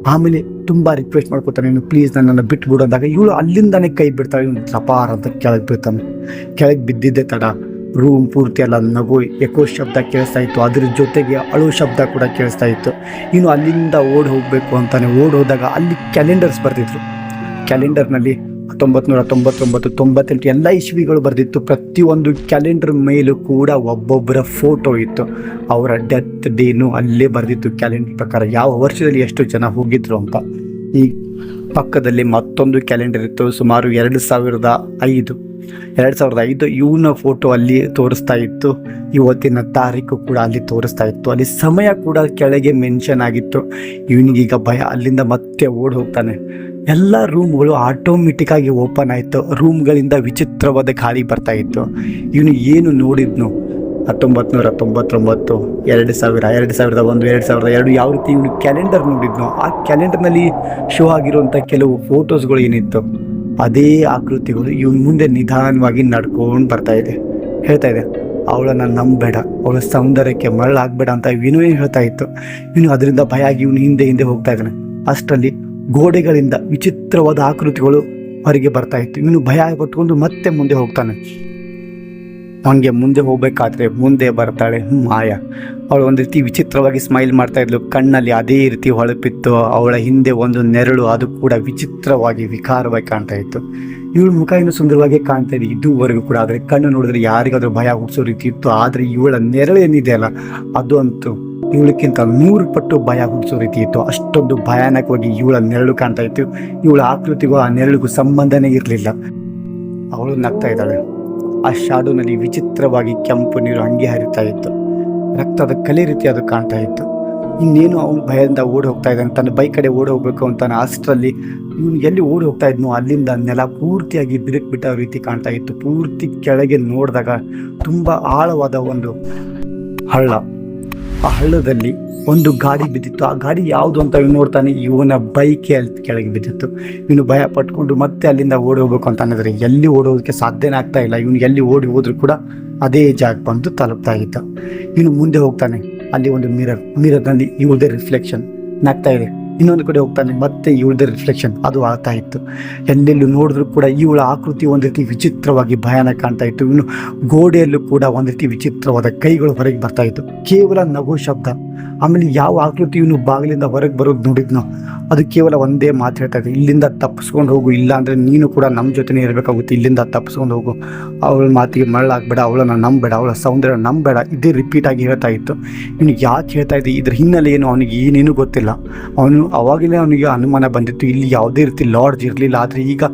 ಆಮೇಲೆ ತುಂಬ ರಿಕ್ವೆಸ್ಟ್ ಮಾಡ್ಕೊತಾನೆ, ನೀನು ಪ್ಲೀಸ್ ನನ್ನನ್ನು ಬಿಟ್ಬಿಡು ಅಂದಾಗ ಇವಳು ಅಲ್ಲಿಂದಾನೇ ಕೈ ಬಿಡ್ತಾಳೆ. ಇವನು ಸಪಾರ ಅಂತ ಕೆಳಗೆ ಬಿಡ್ತಾನೆ. ಕೆಳಗೆ ಬಿದ್ದಿದ್ದೆ ತಡ. ರೂಮ್ ಪೂರ್ತಿ ಎಲ್ಲ ನಗು ಎಕೋ ಶಬ್ದ ಕೇಳಿಸ್ತಾ ಇತ್ತು. ಅದ್ರ ಜೊತೆಗೆ ಅಳು ಶಬ್ದ ಕೂಡ ಕೇಳಿಸ್ತಾ ಇತ್ತು. ಇನ್ನು ಅಲ್ಲಿಂದ ಓಡಿ ಹೋಗಬೇಕು ಅಂತಾನೆ. ಓಡಿ ಹೋದಾಗ ಅಲ್ಲಿ ಕ್ಯಾಲೆಂಡರ್ಸ್ ಬರ್ತಿದ್ರು. ಕ್ಯಾಲೆಂಡರ್ನಲ್ಲಿ ಹತ್ತೊಂಬತ್ತು ನೂರ ತೊಂಬತ್ತೊಂಬತ್ತು ತೊಂಬತ್ತೆಂಟು ಎಲ್ಲ ಇಸ್ವಿಗಳು ಬರೆದಿತ್ತು. ಪ್ರತಿಯೊಂದು ಕ್ಯಾಲೆಂಡರ್ ಮೇಲೂ ಕೂಡ ಒಬ್ಬೊಬ್ಬರ ಫೋಟೋ ಇತ್ತು. ಅವರ ಡೆತ್ ಡೇನು ಅಲ್ಲೇ ಬರೆದಿತ್ತು ಕ್ಯಾಲೆಂಡರ್ ಪ್ರಕಾರ. ಯಾವ ವರ್ಷದಲ್ಲಿ ಎಷ್ಟು ಜನ ಹೋಗಿದ್ರು ಅಂತ. ಈ ಪಕ್ಕದಲ್ಲಿ ಮತ್ತೊಂದು ಕ್ಯಾಲೆಂಡರ್ ಇತ್ತು. ಸುಮಾರು ಎರಡು ಸಾವಿರದ ಐದು. ಎರಡು ಸಾವಿರದ ಐದು ಇವನ ಫೋಟೋ ಅಲ್ಲಿ ತೋರಿಸ್ತಾ ಇತ್ತು. ಇವತ್ತಿನ ತಾರೀಕು ಕೂಡ ಅಲ್ಲಿ ತೋರಿಸ್ತಾ ಇತ್ತು. ಅಲ್ಲಿ ಸಮಯ ಕೂಡ ಕೆಳಗೆ ಮೆನ್ಷನ್ ಆಗಿತ್ತು. ಇವನಿಗೀಗ ಭಯ. ಅಲ್ಲಿಂದ ಮತ್ತೆ ಓಡಿ ಹೋಗ್ತಾನೆ. ಎಲ್ಲ ರೂಮ್ಗಳು ಆಟೋಮೆಟಿಕ್ಕಾಗಿ ಓಪನ್ ಆಯಿತು. ರೂಮ್ಗಳಿಂದ ವಿಚಿತ್ರವಾದ ಗಾಳಿ ಬರ್ತಾ ಇತ್ತು. ಇವನು ಏನು ನೋಡಿದ್ನು ಹತ್ತೊಂಬತ್ತು ನೂರ ತೊಂಬತ್ತೊಂಬತ್ತು, ಎರಡು ಸಾವಿರ, ಎರಡು ಸಾವಿರದ ಒಂದು, ಎರಡು ಸಾವಿರದ ಎರಡು ಯಾವ ರೀತಿ ಇವನು ಕ್ಯಾಲೆಂಡರ್ ನೋಡಿದ್ನು, ಆ ಕ್ಯಾಲೆಂಡರ್ನಲ್ಲಿ ಶೋ ಆಗಿರುವಂಥ ಕೆಲವು ಫೋಟೋಸ್ಗಳು ಏನಿತ್ತು, ಅದೇ ಆಕೃತಿಗಳು ಇವನು ಮುಂದೆ ನಿಧಾನವಾಗಿ ನಡ್ಕೊಂಡು ಬರ್ತಾ ಇದೆ. ಹೇಳ್ತಾ ಇದೆ, ಅವಳನ್ನು ನಂಬಬೇಡ ಅವಳ ಸೌಂದರ್ಯಕ್ಕೆ ಮರಳಾಗಬೇಡ ಅಂತ ಇವನು ಹೇಳ್ತಾ ಇತ್ತು. ಇವನು ಅದರಿಂದ ಭಯ ಆಗಿ ಇವನು ಹಿಂದೆ ಹಿಂದೆ ಹೋಗ್ತಾ ಇದ್ದಾನೆ. ಅಷ್ಟರಲ್ಲಿ ಗೋಡೆಗಳಿಂದ ವಿಚಿತ್ರವಾದ ಆಕೃತಿಗಳು ಹೊರಗೆ ಬರ್ತಾ ಇತ್ತು. ಇವನು ಭಯ ಪಟ್ಕೊಂಡು ಮತ್ತೆ ಮುಂದೆ ಹೋಗ್ತಾನೆ. ಹಂಗೆ ಮುಂದೆ ಹೋಗ್ಬೇಕಾದ್ರೆ ಮುಂದೆ ಬರ್ತಾಳೆ ಮಾಯ. ಅವಳು ಒಂದು ರೀತಿ ವಿಚಿತ್ರವಾಗಿ ಸ್ಮೈಲ್ ಮಾಡ್ತಾ ಇದ್ಲು. ಕಣ್ಣಲ್ಲಿ ಅದೇ ರೀತಿ ಹೊಳಪಿತ್ತು. ಅವಳ ಹಿಂದೆ ಒಂದು ನೆರಳು, ಅದು ಕೂಡ ವಿಚಿತ್ರವಾಗಿ, ವಿಕಾರವಾಗಿ ಕಾಣ್ತಾ ಇತ್ತು. ಇವಳ ಮುಖ ಇನ್ನು ಸುಂದರವಾಗಿ ಕಾಣ್ತಾ ಇದೆ. ಇದುವರೆಗೂ ಕೂಡ. ಆದರೆ ಕಣ್ಣು ನೋಡಿದ್ರೆ ಯಾರಿಗಾದ್ರೂ ಭಯ ಹುಟ್ಟಿಸೋ ರೀತಿ ಇತ್ತು. ಆದರೆ ಇವಳ ನೆರಳು ಏನಿದೆ ಅಲ್ಲ ಅದು ಅಂತೂ ಇವಳಕ್ಕಿಂತ ನೂರು ಪಟ್ಟು ಭಯ ಹುಟ್ಟಿಸೋ ರೀತಿ ಇತ್ತು. ಅಷ್ಟೊಂದು ಭಯಾನಕವಾಗಿ ಇವಳ ನೆರಳು ಕಾಣ್ತಾ ಇತ್ತು. ಇವಳ ಆಕೃತಿಗೂ ಆ ನೆರಳಿಗೂ ಸಂಬಂಧನೇ ಇರಲಿಲ್ಲ. ಅವಳು ನಗ್ತಾ ಇದ್ದಾಳೆ. ಆ ಶಾಡೋನಲ್ಲಿ ವಿಚಿತ್ರವಾಗಿ ಕೆಂಪು ನೀರು ಹಂಗೆ ಹರಿತಾ ಇತ್ತು. ರಕ್ತದ ಕಲೆ ರೀತಿ ಅದು ಕಾಣ್ತಾ ಇತ್ತು. ಇನ್ನೇನು ಅವನು ಭಯದಿಂದ ಓಡಿ ಹೋಗ್ತಾ ಇದ್ದಾನೆ? ತನ್ನ ಬೈಕ್ ಕಡೆ ಓಡಿ ಹೋಗ್ಬೇಕು ಅಂತಾನೆ ಅಷ್ಟರಲ್ಲಿ ಇವನು ಎಲ್ಲಿ ಓಡಿ ಹೋಗ್ತಾ ಇದ್ನೋ ಅಲ್ಲಿಂದ ನೆಲ ಪೂರ್ತಿಯಾಗಿ ಬಿರುಕು ಬಿಟ್ಟ ರೀತಿ ಕಾಣ್ತಾ ಇತ್ತು. ಪೂರ್ತಿ ಕೆಳಗೆ ನೋಡಿದಾಗ ತುಂಬ ಆಳವಾದ ಒಂದು ಹಳ್ಳ. ಆ ಹಳ್ಳದಲ್ಲಿ ಒಂದು ಗಾಡಿ ಬಿದ್ದಿತ್ತು. ಆ ಗಾಡಿ ಯಾವುದು ಅಂತ ಇವನು ನೋಡ್ತಾನೆ. ಇವನ ಬೈಕೆ ಅಲ್ಲಿ ಕೆಳಗೆ ಬಿದ್ದಿತ್ತು. ಇವನು ಭಯ ಪಟ್ಕೊಂಡು ಮತ್ತೆ ಅಲ್ಲಿಂದ ಓಡಿ ಹೋಗ್ಬೇಕು ಅಂತ ಅನ್ನೋದ್ರೆ ಎಲ್ಲಿ ಓಡೋದಕ್ಕೆ ಸಾಧ್ಯನೇ ಆಗ್ತಾ ಇಲ್ಲ. ಇವನು ಎಲ್ಲಿ ಓಡಿ ಹೋದ್ರು ಕೂಡ ಅದೇ ಜಾಗ ಬಂದು ತಲುಪ್ತಾ ಇದ್ದ. ಇವನು ಮುಂದೆ ಹೋಗ್ತಾನೆ. ಅಲ್ಲಿ ಒಂದು ಮಿರರ್ ಮಿರರ್ನಲ್ಲಿ ಇವುದೇ ರಿಫ್ಲೆಕ್ಷನ್ ನಗ್ತಾ ಇದೆ. ಇನ್ನೊಂದು ಕಡೆ ಹೋಗ್ತಾನೆ, ಮತ್ತೆ ಇವಳದ ರಿಫ್ಲೆಕ್ಷನ್ ಅದು ಆಗ್ತಾ ಇತ್ತು. ಎಲ್ಲೆಲ್ಲೂ ನೋಡಿದ್ರು ಕೂಡ ಇವಳ ಆಕೃತಿ ಒಂದು ರೀತಿ ವಿಚಿತ್ರವಾಗಿ ಭಯಾನಕ ಕಾಣ್ತಾ ಇತ್ತು. ಇನ್ನು ಗೋಡೆಯಲ್ಲೂ ಕೂಡ ಒಂದು ರೀತಿ ವಿಚಿತ್ರವಾದ ಕೈಗಳು ಹೊರಗೆ ಬರ್ತಾ ಇತ್ತು. ಕೇವಲ ನಗು ಶಬ್ದ. ಆಮೇಲೆ ಯಾವ ಆಕೃತಿ ಇವನು ಬಾಗಿಲಿಂದ ಹೊರಗೆ ಬರೋದು ನೋಡಿದ್ನೋ, ಅದು ಕೇವಲ ಒಂದೇ ಮಾತು ಹೇಳ್ತಾ ಇದ್ದೆ, ಇಲ್ಲಿಂದ ತಪ್ಪಿಸ್ಕೊಂಡು ಹೋಗು, ಇಲ್ಲ ಅಂದರೆ ನೀನು ಕೂಡ ನಮ್ಮ ಜೊತೆನೇ ಇರಬೇಕಾಗುತ್ತೆ, ಇಲ್ಲಿಂದ ತಪ್ಪಿಸ್ಕೊಂಡು ಹೋಗು. ಅವಳ ಮಾತಿಗೆ ಮರಳಾಗಬೇಡ, ಅವಳನ್ನು ನಂಬೇಡ, ಅವಳ ಸೌಂದರ್ಯ ನಂಬೇಡ, ಇದೇ ರಿಪೀಟ್ ಆಗಿ ಹೇಳ್ತಾ ಇತ್ತು. ಇವನು ಯಾಕೆ ಹೇಳ್ತಾ ಇದ್ದೆ, ಇದ್ರ ಹಿನ್ನೆಲೆ ಏನು ಅವನಿಗೆ ಏನೇನೂ ಗೊತ್ತಿಲ್ಲ. ಅವನು ಅವಾಗಲೇ ಅವನಿಗೆ ಅನುಮಾನ ಬಂದಿತ್ತು, ಇಲ್ಲಿ ಯಾವುದೇ ರೀತಿ ಲಾಡ್ಜ್ ಇರಲಿಲ್ಲ, ಆದರೆ ಈಗ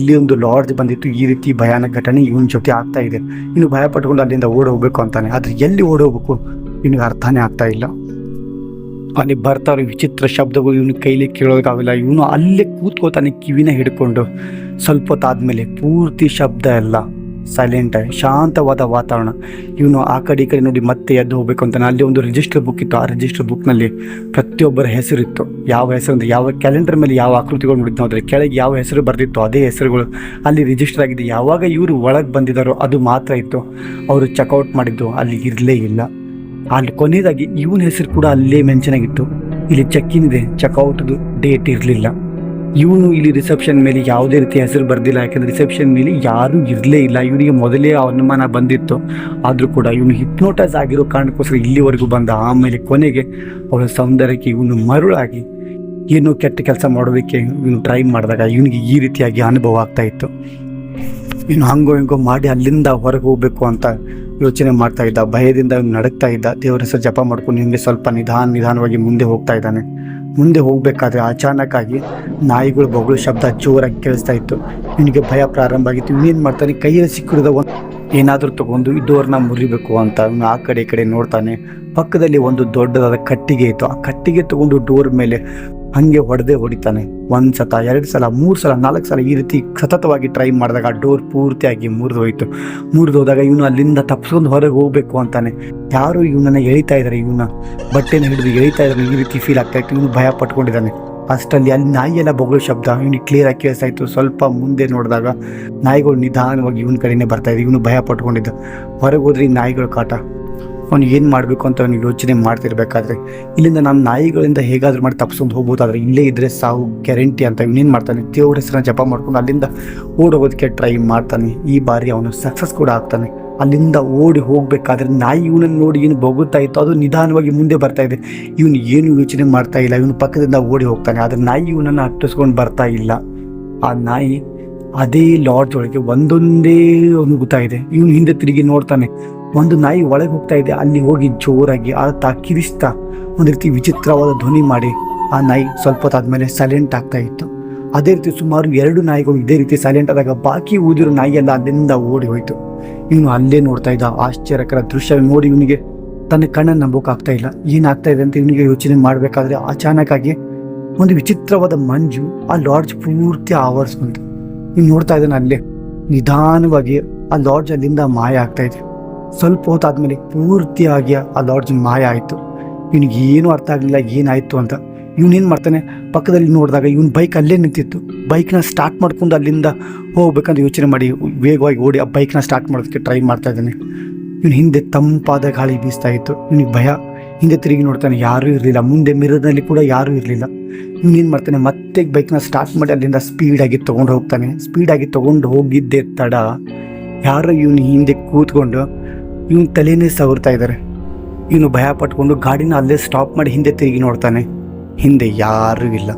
ಇಲ್ಲಿ ಒಂದು ಲಾಡ್ಜ್ ಬಂದಿತ್ತು, ಈ ರೀತಿ ಭಯಾನಕ ಘಟನೆ ಇವನ ಜೊತೆ ಆಗ್ತಾ ಇದೆ. ಇನ್ನು ಭಯ ಪಟ್ಕೊಂಡು ಅಲ್ಲಿಂದ ಓಡಿ ಹೋಗ್ಬೇಕು ಅಂತಾನೆ, ಆದರೆ ಎಲ್ಲಿ ಓಡಿ ಇವನಿಗೆ ಅರ್ಥನೇ ಆಗ್ತಾ ಇಲ್ಲ. ಅಲ್ಲಿ ಬರ್ತಾವ್ರೆ ವಿಚಿತ್ರ ಶಬ್ದಗಳು ಇವನು ಕೈಲಿ ಕೇಳೋದಕ್ಕಾಗಲ್ಲ ಇವನು ಅಲ್ಲೇ ಕೂತ್ಕೋತಾನೆ ಕಿವಿನ ಹಿಡ್ಕೊಂಡು. ಸ್ವಲ್ಪ ಹೊತ್ತಾದ್ಮೇಲೆ ಪೂರ್ತಿ ಶಬ್ದ ಎಲ್ಲ ಸೈಲೆಂಟ್ ಆಗಿ ಶಾಂತವಾದ ವಾತಾವರಣ. ಇವನು ಆ ಕಡೆ ಈ ಕಡೆ ನೋಡಿ ಮತ್ತೆ ಎದ್ದು ಹೋಗ್ಬೇಕು ಅಂತಾನೆ ಅಲ್ಲಿ ಒಂದು ರಿಜಿಸ್ಟರ್ ಬುಕ್ ಇತ್ತು. ಆ ರಿಜಿಸ್ಟರ್ ಬುಕ್ನಲ್ಲಿ ಪ್ರತಿಯೊಬ್ಬರ ಹೆಸರಿತ್ತು ಯಾವ ಹೆಸರು ಅಂದರೆ ಯಾವ ಕ್ಯಾಲೆಂಡರ್ ಮೇಲೆ ಯಾವ ಆಕೃತಿಗಳು ನೋಡಿದ್ದು ಅಂದರೆ ಕೆಳಗೆ ಯಾವ ಹೆಸರು ಬರೆದಿತ್ತು ಅದೇ ಹೆಸರುಗಳು ಅಲ್ಲಿ ರಿಜಿಸ್ಟರ್ ಆಗಿದೆ ಯಾವಾಗ ಇವರು ಒಳಗೆ ಬಂದಿದ್ದಾರೋ ಅದು ಮಾತ್ರ ಇತ್ತು. ಅವರು ಚೆಕ್ಔಟ್ ಮಾಡಿದ್ದು ಅಲ್ಲಿ ಇರಲೇ ಇಲ್ಲ. ಅಲ್ಲಿ ಕೊನೆಯದಾಗಿ ಇವನ ಹೆಸರು ಕೂಡ ಅಲ್ಲೇ ಮೆನ್ಷನ್ ಆಗಿತ್ತು. ಇಲ್ಲಿ ಚೆಕ್ ಇನ್ ಇದೆ ಚೆಕ್ಔಟ್ದು ಡೇಟ್ ಇರಲಿಲ್ಲ. ಇವನು ಇಲ್ಲಿ ರಿಸೆಪ್ಷನ್ ಮೇಲೆ ಯಾವುದೇ ರೀತಿ ಹೆಸರು ಬರ್ದಿಲ್ಲ, ಯಾಕಂದರೆ ರಿಸೆಪ್ಷನ್ ಮೇಲೆ ಯಾರೂ ಇರಲೇ ಇಲ್ಲ. ಇವನಿಗೆ ಮೊದಲೇ ಅನುಮಾನ ಬಂದಿತ್ತು. ಆದರೂ ಕೂಡ ಇವನು ಹಿಪ್ನೋಟೈಸ್ ಆಗಿರೋ ಕಾರಣಕ್ಕೋಸ್ಕರ ಇಲ್ಲಿವರೆಗೂ ಬಂದ, ಆಮೇಲೆ ಕೊನೆಗೆ ಅವರ ಸೌಂದರ್ಯಕ್ಕೆ ಇವನು ಮರುಳಾಗಿ ಏನೋ ಕೆಟ್ಟ ಕೆಲಸ ಮಾಡೋದಕ್ಕೆ ಇವನು ಟ್ರೈ ಮಾಡಿದಾಗ ಇವನಿಗೆ ಈ ರೀತಿಯಾಗಿ ಅನುಭವ ಆಗ್ತಾ ಇತ್ತು. ಇನ್ನು ಹಂಗೋ ಹಿಂಗೋ ಮಾಡಿ ಅಲ್ಲಿಂದ ಹೊರಗೆ ಹೋಗ್ಬೇಕು ಅಂತ ಯೋಚನೆ ಮಾಡ್ತಾ ಇದ್ದ, ಭಯದಿಂದ ನಡಕ್ತಾ ಇದ್ದ, ದೇವರ ಹೆಸರು ಜಪ ಮಾಡ್ಕೊಂಡು ಹಿಂಗೆ ಸ್ವಲ್ಪ ನಿಧಾನ ನಿಧಾನವಾಗಿ ಮುಂದೆ ಹೋಗ್ತಾ ಇದ್ದಾನೆ. ಮುಂದೆ ಹೋಗ್ಬೇಕಾದ್ರೆ ಅಚಾನಕ್ಕಾಗಿ ನಾಯಿಗಳು ಬೊಗಳು ಶಬ್ದ ಜೋರಾಗಿ ಕೇಳಿಸ್ತಾ ಇತ್ತು. ನಿನಗೆ ಭಯ ಪ್ರಾರಂಭ ಆಗಿತ್ತು. ಇನ್ನೇನು ಮಾಡ್ತಾನೆ? ಕೈಯಲ್ಲಿ ಸಿಕ್ಕಿದ ಒಂದು ಏನಾದರೂ ತಗೊಂಡು ಇದ್ದವ್ರನ್ನ ಮುರಿಬೇಕು ಅಂತ ಆ ಕಡೆ ಈ ಕಡೆ ನೋಡ್ತಾನೆ. ಪಕ್ಕದಲ್ಲಿ ಒಂದು ದೊಡ್ಡದಾದ ಕಟ್ಟಿಗೆ ಇತ್ತು. ಆ ಕಟ್ಟಿಗೆ ತಗೊಂಡು ಡೋರ್ ಮೇಲೆ ಹಂಗೆ ಹೊಡೆದೇ ಹೊಡಿತಾನೆ. ಒಂದ್ ಸತ, ಎರಡು ಸಲ, ಮೂರು ಸಲ, ನಾಲ್ಕು ಸಲ ಈ ರೀತಿ ಸತತವಾಗಿ ಟ್ರೈ ಮಾಡಿದಾಗ ಡೋರ್ ಪೂರ್ತಿಯಾಗಿ ಮುರಿದು ಹೋಯ್ತು. ಮುರಿದು ಹೋದಾಗ ಇವನು ಅಲ್ಲಿಂದ ತಪ್ಸ್ಕೊಂಡು ಹೊರಗೆ ಹೋಗ್ಬೇಕು ಅಂತಾನೆ. ಯಾರು ಇವನನ್ನ ಎಳಿತಾ ಇದ್ದಾರೆ ಇವನ? ಬಟ್ಟೆನ ಹಿಡಿದು ಎಳಿತಾ ಇದ್ದಾರೆ ಈ ರೀತಿ ಫೀಲ್ ಆಗ್ತಾ ಇತ್ತು. ಇವನು ಭಯ ಪಟ್ಕೊಂಡಿದ್ದಾನೆ. ಅಷ್ಟಲ್ಲಿ ಅಲ್ಲಿ ನಾಯಿ ಬೊಗಳ ಶಬ್ದ, ಇವನಿಗೆ ಕ್ಲಿಯರ್ ಆಗಿ ಕೇಳಿಸ್ತಾ ಇತ್ತು. ಸ್ವಲ್ಪ ಮುಂದೆ ನೋಡಿದಾಗ ನಾಯಿಗಳು ನಿಧಾನವಾಗಿ ಇವನ ಕಡೆನೇ ಬರ್ತಾ ಇದೆ ಇವನು ಭಯ ಪಟ್ಕೊಂಡಿದ್ದ. ಹೊರಗೆ ಹೋದ್ರೆ ನಾಯಿಗಳ ಕಾಟ. ಅವನು ಏನು ಮಾಡಬೇಕು ಅಂತ ಅವನು ಯೋಚನೆ ಮಾಡ್ತಿರ್ಬೇಕಾದ್ರೆ, ಇಲ್ಲಿಂದ ನಾನು ನಾಯಿಗಳಿಂದ ಹೇಗಾದರೂ ಮಾಡಿ ತಪ್ಪಿಸ್ಕೊಂಡು ಹೋಗ್ಬೋದಾದ್ರೆ ಇಲ್ಲೇ ಇದ್ರೆ ಸಾವು, ಗ್ಯಾರಂಟಿ ಅಂತ ಇವನೇನು ಮಾಡ್ತಾನೆ? ದೇವ್ರ ಹೆಸರನ್ನ ಜಪ ಮಾಡ್ಕೊಂಡು ಅಲ್ಲಿಂದ ಓಡೋಗೋದಕ್ಕೆ ಟ್ರೈ ಮಾಡ್ತಾನೆ. ಈ ಬಾರಿ ಅವನು ಸಕ್ಸಸ್ ಕೂಡ ಆಗ್ತಾನೆ. ಅಲ್ಲಿಂದ ಓಡಿ ಹೋಗಬೇಕಾದ್ರೆ ನಾಯಿ ಇವನನ್ನು ನೋಡಿ ಏನು ಬೊಗುತ್ತಾ ಇತ್ತು ಅದು ನಿಧಾನವಾಗಿ ಮುಂದೆ ಬರ್ತಾ ಇದೆ. ಇವನು ಏನು ಯೋಚನೆ ಮಾಡ್ತಾ ಇಲ್ಲ. ಇವನು ಪಕ್ಕದಿಂದ ಓಡಿ ಹೋಗ್ತಾನೆ. ಆದರೆ ನಾಯಿ ಇವನನ್ನು ಹತ್ತಿಸ್ಕೊಂಡು ಬರ್ತಾ ಇಲ್ಲ. ಆ ನಾಯಿ ಅದೇ ಲಾಡ್ಜ್ ಒಳಗೆ ಒಂದೊಂದೇ ಅವನು ಇದೆ. ಇವನು ಹಿಂದೆ ತಿರುಗಿ ನೋಡ್ತಾನೆ. ಒಂದು ನಾಯಿ ಒಳಗೆ ಹೋಗ್ತಾ ಇದೆ. ಅಲ್ಲಿ ಹೋಗಿ ಜೋರಾಗಿ ಆಳ್ತಾ, ಕಿರಿಸ್ತಾ ಒಂದು ರೀತಿ ವಿಚಿತ್ರವಾದ ಧ್ವನಿ ಮಾಡಿ ಆ ನಾಯಿ ಸ್ವಲ್ಪ ಹೊತ್ತಾದ್ಮೇಲೆ ಸೈಲೆಂಟ್ ಆಗ್ತಾ ಇತ್ತು. ಅದೇ ರೀತಿ ಸುಮಾರು ಎರಡು ನಾಯಿಗಳು ಇದೇ ರೀತಿ ಸೈಲೆಂಟ್ ಆದಾಗ ಬಾಕಿ ಊದಿರೋ ನಾಯಿ ಎಲ್ಲ ಅಲ್ಲಿಂದ ಓಡಿ ಹೋಯ್ತು. ಇವನು ಅಲ್ಲೇ ನೋಡ್ತಾ ಇದ್ದ. ಆಶ್ಚರ್ಯಕರ ದೃಶ್ಯ ನೋಡಿ ಇವನಿಗೆ ತನ್ನ ಕಣ್ಣನ್ನು ನಂಬೋಕ್ಕಾಗ್ತಾ ಇಲ್ಲ. ಏನಾಗ್ತಾ ಇದೆ ಅಂತ ಇವನಿಗೆ ಯೋಚನೆ ಮಾಡಬೇಕಾದ್ರೆ ಅಚಾನಕ್ ಆಗಿ ಒಂದು ವಿಚಿತ್ರವಾದ ಮಂಜು ಆ ಲಾಡ್ಜ್ ಪೂರ್ತಿ ಆವರಿಸ್ಕೊಂತು ಇವ್ನು ನೋಡ್ತಾ ಇದ್ದಾನೆ ಅಲ್ಲೇ. ನಿಧಾನವಾಗಿ ಆ ಲಾಡ್ಜ್ ಅಲ್ಲಿಂದ ಮಾಯ ಆಗ್ತಾ ಇದೆ. ಸ್ವಲ್ಪ ಹೊತ್ತಾದ್ಮೇಲೆ ಪೂರ್ತಿಯಾಗಿ ಆ ಲಾಡ್ಜ್ ಮಾಯ ಆಯಿತು. ಇವನಿಗೆ ಏನೂ ಅರ್ಥ ಆಗಲಿಲ್ಲ, ಏನಾಯಿತು ಅಂತ. ಇವನೇನು ಮಾಡ್ತಾನೆ? ಪಕ್ಕದಲ್ಲಿ ನೋಡಿದಾಗ ಇವನು ಬೈಕ್ ಅಲ್ಲೇ ನಿಂತಿತ್ತು. ಬೈಕ್ನ ಸ್ಟಾರ್ಟ್ ಮಾಡ್ಕೊಂಡು ಅಲ್ಲಿಂದ ಹೋಗ್ಬೇಕಂತ ಯೋಚನೆ ಮಾಡಿ, ವೇಗವಾಗಿ ಓಡಿ ಆ ಬೈಕ್ನ ಸ್ಟಾರ್ಟ್ ಮಾಡೋದಕ್ಕೆ ಟ್ರೈ ಮಾಡ್ತಾ ಇದ್ದಾನೆ. ಇವನು ಹಿಂದೆ ತಂಪಾದ ಗಾಳಿ ಬೀಸ್ತಾ ಇತ್ತು. ಇವನಿಗೆ ಭಯ. ಹಿಂದೆ ತಿರುಗಿ ನೋಡ್ತಾನೆ, ಯಾರೂ ಇರಲಿಲ್ಲ. ಮುಂದೆ ಮಿರರ್ನಲ್ಲಿ ಕೂಡ ಯಾರೂ ಇರಲಿಲ್ಲ. ಇವನೇನು ಮಾಡ್ತಾನೆ, ಮತ್ತೆ ಬೈಕ್ನ ಸ್ಟಾರ್ಟ್ ಮಾಡಿ ಅಲ್ಲಿಂದ ಸ್ಪೀಡಾಗಿ ತೊಗೊಂಡು ಹೋಗ್ತಾನೆ. ಸ್ಪೀಡಾಗಿ ತೊಗೊಂಡು ಹೋಗಿದ್ದೆ ತಡ. ಯಾರೋ ಇವನು ಹಿಂದೆ ಕೂತ್ಕೊಂಡು ಇವನ್ ತಲೆನೇ ಸವರ್ತಾ ಇದ್ದಾರೆ ಇವನು ಭಯ ಪಟ್ಕೊಂಡು ಗಾಡಿನ ಅಲ್ಲೇ ಸ್ಟಾಪ್ ಮಾಡಿ ಹಿಂದೆ ತಿರುಗಿ ನೋಡ್ತಾನೆ. ಹಿಂದೆ ಯಾರೂ ಇಲ್ಲ.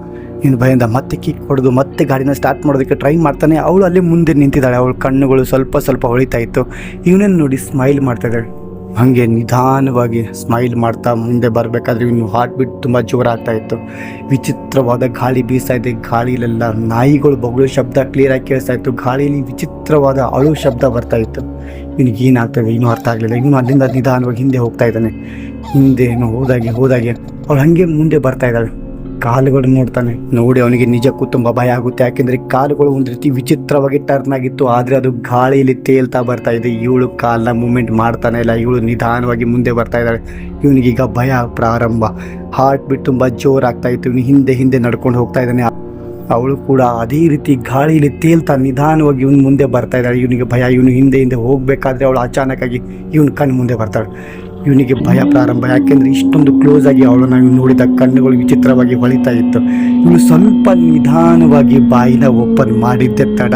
ಇವನು ಭಯದಿಂದ ಮತ್ತೆ ಕಿಕ್ ಹೊಡೆದು ಮತ್ತೆ ಗಾಡಿನ ಸ್ಟಾರ್ಟ್ ಮಾಡೋದಕ್ಕೆ ಟ್ರೈ ಮಾಡ್ತಾನೆ. ಅವಳು ಅಲ್ಲೇ ಮುಂದೆ ನಿಂತಿದ್ದಾಳೆ. ಅವಳ ಕಣ್ಣುಗಳು ಸ್ವಲ್ಪ ಸ್ವಲ್ಪ ಹೊಳಿತಾ ಇತ್ತು. ಇವನನ್ನು ನೋಡಿ ಸ್ಮೈಲ್ ಮಾಡ್ತಾ ಇದ್ದಾಳೆ. ಹಾಗೆ ನಿಧಾನವಾಗಿ ಸ್ಮೈಲ್ ಮಾಡ್ತಾ ಮುಂದೆ ಬರಬೇಕಾದ್ರೆ ಇವನು ಹಾರ್ಟ್ ಬೀಟ್ ತುಂಬ ಜೋರಾಗ್ತಾ ಇತ್ತು. ವಿಚಿತ್ರವಾದ ಗಾಳಿ ಬೀಸ್ತಾ ಇದೆ. ಗಾಳಿಲೆಲ್ಲ ನಾಯಿಗಳು ಬಗಳು ಶಬ್ದ ಕ್ಲಿಯರಾಗಿ ಕೇಳಿಸ್ತಾ ಇತ್ತು. ಗಾಳಿಯಲ್ಲಿ ವಿಚಿತ್ರವಾದ ಅಳು ಶಬ್ದ ಬರ್ತಾ ಇತ್ತು. ಇವನಿಗೆ ಏನಾಗ್ತದೆ? ಇನ್ನೂ ಅರ್ಥ ಆಗಲಿಲ್ಲ. ಇವನು ಅಲ್ಲಿಂದ ನಿಧಾನವಾಗಿ ಹಿಂದೆ ಹೋಗ್ತಾ ಇದ್ದಾನೆ. ಹಿಂದೆ ಹೋದಾಗೆ ಹೋದಾಗೆ ಅವಳು ಹಾಗೆ ಮುಂದೆ ಬರ್ತಾ ಇದ್ದಾಳೆ. ಕಾಲುಗಳು ನೋಡ್ತಾನೆ. ನೋಡಿ ಅವನಿಗೆ ನಿಜಕ್ಕೂ ತುಂಬ ಭಯ ಆಗುತ್ತೆ. ಯಾಕೆಂದರೆ ಕಾಲುಗಳು ಒಂದು ರೀತಿ ವಿಚಿತ್ರವಾಗಿ ಟರ್ನ್ ಆಗಿತ್ತು. ಆದರೆ ಅದು ಗಾಳಿಯಲ್ಲಿ ತೇಲ್ತಾ ಬರ್ತಾ ಇದೆ. ಇವಳು ಕಾಲನ್ನ ಮೂಮೆಂಟ್ ಮಾಡ್ತಾನೆ ಇಲ್ಲ. ಇವಳು ನಿಧಾನವಾಗಿ ಮುಂದೆ ಬರ್ತಾ ಇದ್ದಾಳೆ. ಇವನಿಗೀಗ ಭಯ ಪ್ರಾರಂಭ. ಹಾರ್ಟ್ ಬಿಟ್ ತುಂಬ ಜೋರಾಗ್ತಾ ಇತ್ತು. ಇವನು ಹಿಂದೆ ಹಿಂದೆ ನಡ್ಕೊಂಡು ಹೋಗ್ತಾ ಇದ್ದಾನೆ. ಅವಳು ಕೂಡ ಅದೇ ರೀತಿ ಗಾಳಿಯಲ್ಲಿ ತೇಲ್ತಾ ನಿಧಾನವಾಗಿ ಇವನು ಮುಂದೆ ಬರ್ತಾ ಇದ್ದಾಳೆ. ಇವನಿಗೆ ಭಯ, ಇವನು ಹಿಂದೆ ಹಿಂದೆ ಹೋಗಬೇಕಾದ್ರೆ ಅವಳು ಅಚಾನಕ್ಕಾಗಿ ಇವನು ಕಣ್ಣು ಮುಂದೆ ಬರ್ತಾಳೆ. ಇವನಿಗೆ ಭಯ ಪ್ರಾರಂಭ. ಯಾಕೆಂದರೆ ಇಷ್ಟೊಂದು ಕ್ಲೋಸ್ ಆಗಿ ಅವಳನ್ನು ಇವನು ನೋಡಿದ ಕಣ್ಣುಗಳು ವಿಚಿತ್ರವಾಗಿ ಹೊಳಿತಾ ಇತ್ತು. ಇವನು ಸ್ವಲ್ಪ ನಿಧಾನವಾಗಿ ಬಾಯಿನ ಓಪನ್ ಮಾಡಿದ್ದೆ ತಡ.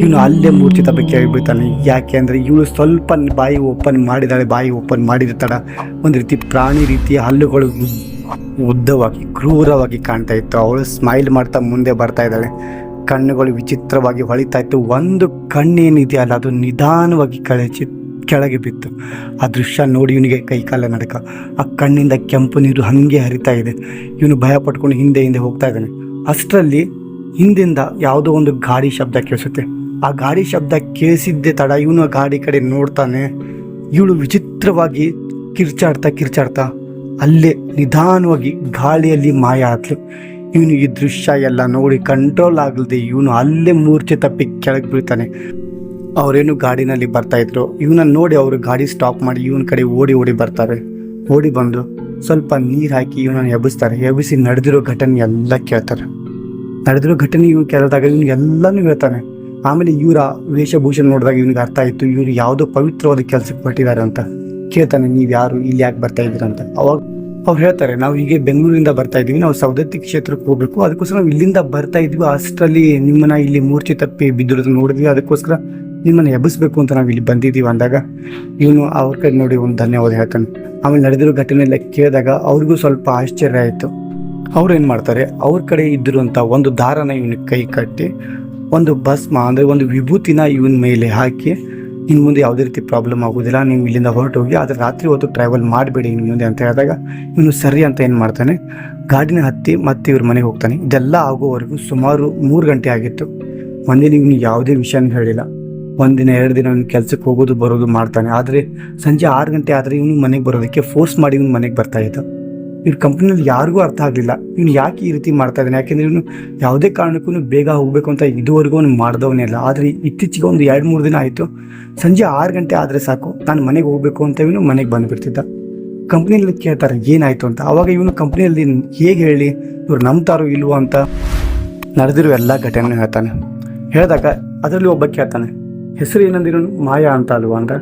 ಇವನು ಅಲ್ಲೇ ಮೂರ್ಛಿತ ಬಗ್ಗೆ ಆಗಿಬಿಡ್ತಾನೆ ಯಾಕೆ ಅಂದರೆ ಇವಳು ಸ್ವಲ್ಪ ಬಾಯಿ ಓಪನ್ ಮಾಡಿದಾಳೆ ಬಾಯಿ ಓಪನ್ ಮಾಡಿದ ತಡ. ಒಂದು ರೀತಿ ಪ್ರಾಣಿ ರೀತಿಯ ಹಲ್ಲುಗಳು ಉದ್ದವಾಗಿ, ಕ್ರೂರವಾಗಿ ಕಾಣ್ತಾ ಇತ್ತು. ಅವಳು ಸ್ಮೈಲ್ ಮಾಡ್ತಾ ಮುಂದೆ ಬರ್ತಾ ಇದ್ದಾಳೆ. ಕಣ್ಣುಗಳು ವಿಚಿತ್ರವಾಗಿ ಹೊಳಿತಾ ಇತ್ತು. ಒಂದು ಕಣ್ಣೇನಿದೆಯಲ್ಲ ಅದು ನಿಧಾನವಾಗಿ ಕಳಚಿ ಕೆಳಗೆ ಬಿತ್ತು. ಆ ದೃಶ್ಯ ನೋಡಿ ಇವನಿಗೆ ಕೈಕಾಲ ನಡಕ. ಆ ಕಣ್ಣಿಂದ ಕೆಂಪು ನೀರು ಹಾಗೆ ಹರಿತಾ ಇದೆ. ಇವನು ಭಯ ಪಟ್ಕೊಂಡು ಹಿಂದೆ ಹಿಂದೆ ಹೋಗ್ತಾ ಇದ್ದಾನೆ. ಅಷ್ಟರಲ್ಲಿ ಹಿಂದಿಂದ ಯಾವುದೋ ಒಂದು ಗಾಡಿ ಶಬ್ದ ಕೇಳಿಸುತ್ತೆ. ಆ ಗಾಡಿ ಶಬ್ದ ಕೇಳಿಸಿದ್ದೆ ತಡ ಇವನು ಆ ಗಾಡಿ ಕಡೆ ನೋಡ್ತಾನೆ. ಇವಳು ವಿಚಿತ್ರವಾಗಿ ಕಿರ್ಚಾಡ್ತಾ ಕಿರ್ಚಾಡ್ತಾ ಅಲ್ಲೇ ನಿಧಾನವಾಗಿ ಗಾಳಿಯಲ್ಲಿ ಮಾಯ ಆದ್ಲು ಇವನು ಈ ದೃಶ್ಯ ಎಲ್ಲ ನೋಡಿ ಕಂಟ್ರೋಲ್ ಆಗಲ್ದೆ ಇವನು ಅಲ್ಲೇ ಮೂರ್ಛೆ ತಪ್ಪಿ ಕೆಳಗೆ ಬೀಳ್ತಾನೆ. ಅವರೇನು ಗಾಡಿನಲ್ಲಿ ಬರ್ತಾಯಿದ್ರು ಇವನನ್ನ ನೋಡಿ ಅವರು ಗಾಡಿ ಸ್ಟಾಪ್ ಮಾಡಿ ಇವನ ಕಡೆ ಓಡಿ ಓಡಿ ಬರ್ತಾರೆ. ಓಡಿ ಬಂದು ಸ್ವಲ್ಪ ನೀರು ಹಾಕಿ ಇವನನ್ನು ಎಬ್ಬಿಸ್ತಾರೆ. ಎಬ್ಬಿಸಿ ನಡೆದಿರೋ ಘಟನೆ ಎಲ್ಲ ಕೇಳ್ತಾರೆ. ನಡೆದಿರೋ ಘಟನೆ ಇವನು ಕೇಳಿದಾಗ ಇವನು ಎಲ್ಲನೂ ಹೇಳ್ತಾನೆ. ಆಮೇಲೆ ಇವರ ವೇಷಭೂಷಣ ನೋಡಿದಾಗ ಇವನಿಗೆ ಅರ್ಥ ಆಯಿತು. ಇವರು ಯಾವುದೋ ಪವಿತ್ರವಾದ ಕೆಲಸಕ್ಕೆ ಹೊರಟಿದ್ದಾರೆ ಅಂತ. ಕೇಳ್ತಾನೆ, ನೀವು ಯಾರು? ಇಲ್ಲಿ ಯಾಕೆ ಬರ್ತಾ ಅಂತ. ಅವಾಗ ಅವ್ರು ಹೇಳ್ತಾರೆ, ನಾವು ಹೀಗೆ ಬೆಂಗಳೂರಿಂದ ಬರ್ತಾ ಇದ್ದೀವಿ. ನಾವು ಸೌದತ್ತಿ ಕ್ಷೇತ್ರಕ್ಕೆ ಹೋಗ್ಬೇಕು. ಅದಕ್ಕೋಸ್ಕರ ನಾವು ಇಲ್ಲಿಂದ ಬರ್ತಾ ಇದ್ವಿ ಅಷ್ಟರಲ್ಲಿ ನಿಮ್ಮನ್ನ ಇಲ್ಲಿ ಮೂರ್ಛೆ ತಪ್ಪಿ ಬಿದ್ದಿರೋದು ನೋಡಿದ್ವಿ. ಅದಕ್ಕೋಸ್ಕರ ನಿಮ್ಮನ್ನ ಎಬ್ಬಿಸ್ಬೇಕು ಅಂತ ನಾವು ಇಲ್ಲಿ ಬಂದಿದ್ದೀವಿ ಅಂದಾಗ ಇವನು ಅವ್ರ ಕೈ ನೋಡಿ ಒಂದು ಧನ್ಯವಾದ ಹೇಳ್ತಾನೆ. ಆಮೇಲೆ ನಡೆದಿರೋ ಘಟನೆ ಎಲ್ಲ ಕೇಳಿದಾಗ ಅವ್ರಿಗೂ ಸ್ವಲ್ಪ ಆಶ್ಚರ್ಯ ಆಯಿತು. ಅವ್ರು ಏನು ಮಾಡ್ತಾರೆ, ಅವ್ರ ಕಡೆ ಇದ್ದಿರುವಂಥ ಒಂದು ದಾರನ ಇವನ ಕೈ ಕಟ್ಟಿ, ಒಂದು ಭಸ್ಮ ಅಂದರೆ ಒಂದು ವಿಭೂತಿನ ಇವನ ಮೇಲೆ ಹಾಕಿ ಇನ್ನು ಮುಂದೆ ಯಾವುದೇ ರೀತಿ ಪ್ರಾಬ್ಲಮ್ ಆಗೋದಿಲ್ಲ ನೀವು ಇಲ್ಲಿಂದ ಹೊರಟು ಹೋಗಿ ಆದರೆ ರಾತ್ರಿ ಹೊತ್ತು ಟ್ರಾವೆಲ್ ಮಾಡಬೇಡಿ ಇನ್ನು ಮುಂದೆ ಅಂತ ಹೇಳಿದಾಗ ಇವನು ಸರಿ ಅಂತ ಏನು ಮಾಡ್ತಾನೆ? ಗಾಡಿನ ಹತ್ತಿ ಮತ್ತೆ ಇವ್ರ ಮನೆಗೆ ಹೋಗ್ತಾನೆ. ಇದೆಲ್ಲ ಆಗೋವರೆಗೂ ಸುಮಾರು ಮೂರು ಗಂಟೆ ಆಗಿತ್ತು. ಒಂದಿನ ಇವನು ಯಾವುದೇ ವಿಷಯನೂ ಹೇಳಿಲ್ಲ. ಒಂದಿನ, ಎರಡು ದಿನ ಅವನು ಕೆಲಸಕ್ಕೆ ಹೋಗೋದು, ಬರೋದು ಮಾಡ್ತಾನೆ. ಆದರೆ ಸಂಜೆ ಆರು ಗಂಟೆ ಆದರೆ ಇವನು ಮನೆಗೆ ಬರೋದಕ್ಕೆ ಫೋರ್ಸ್ ಮಾಡಿ ಇವನು ಮನೆಗೆ ಬರ್ತಾ ಇದ್ದ. ಇವ್ರ ಕಂಪ್ನಿಯಲ್ಲಿ ಯಾರಿಗೂ ಅರ್ಥ ಆಗಲಿಲ್ಲ. ಇವನು ಯಾಕೆ ಈ ರೀತಿ ಮಾಡ್ತಾ ಇದ್ದಾನೆ? ಯಾಕೆಂದ್ರೆ ಇವನು ಯಾವುದೇ ಕಾರಣಕ್ಕೂ ಬೇಗ ಹೋಗಬೇಕು ಅಂತ ಇದುವರೆಗೂ ಅವ್ನು ಮಾಡ್ದವನೇ ಇಲ್ಲ. ಆದರೆ ಇತ್ತೀಚೆಗೆ ಒಂದು ಎರಡು ಮೂರು ದಿನ ಆಯಿತು. ಸಂಜೆ ಆರು ಗಂಟೆ ಆದರೆ ಸಾಕು. ನಾನು ಮನೆಗೆ ಹೋಗಬೇಕು ಅಂತ ಇವನು ಮನೆಗೆ ಬಂದುಬಿಡ್ತಿದ್ದ. ಕಂಪ್ನಿಯಲ್ಲಿ ಕೇಳ್ತಾರೆ ಏನಾಯಿತು ಅಂತ. ಆವಾಗ ಇವನು ಕಂಪ್ನಿಯಲ್ಲಿ ಹೇಗೆ ಹೇಳಿ ಇವ್ರು ನಂಬ್ತಾರೋ ಇಲ್ವೋ ಅಂತ ನಡೆದಿರೋ ಎಲ್ಲ ಘಟನೆ ಹೇಳ್ತಾನೆ. ಹೇಳಿದಾಗ ಅದರಲ್ಲಿ ಒಬ್ಬ ಕೇಳ್ತಾನೆ ಹೆಸರು ಏನಂದಿರೋನು? ಮಾಯಾ ಅಂತ ಅಲ್ವಾ? ಅಂತ.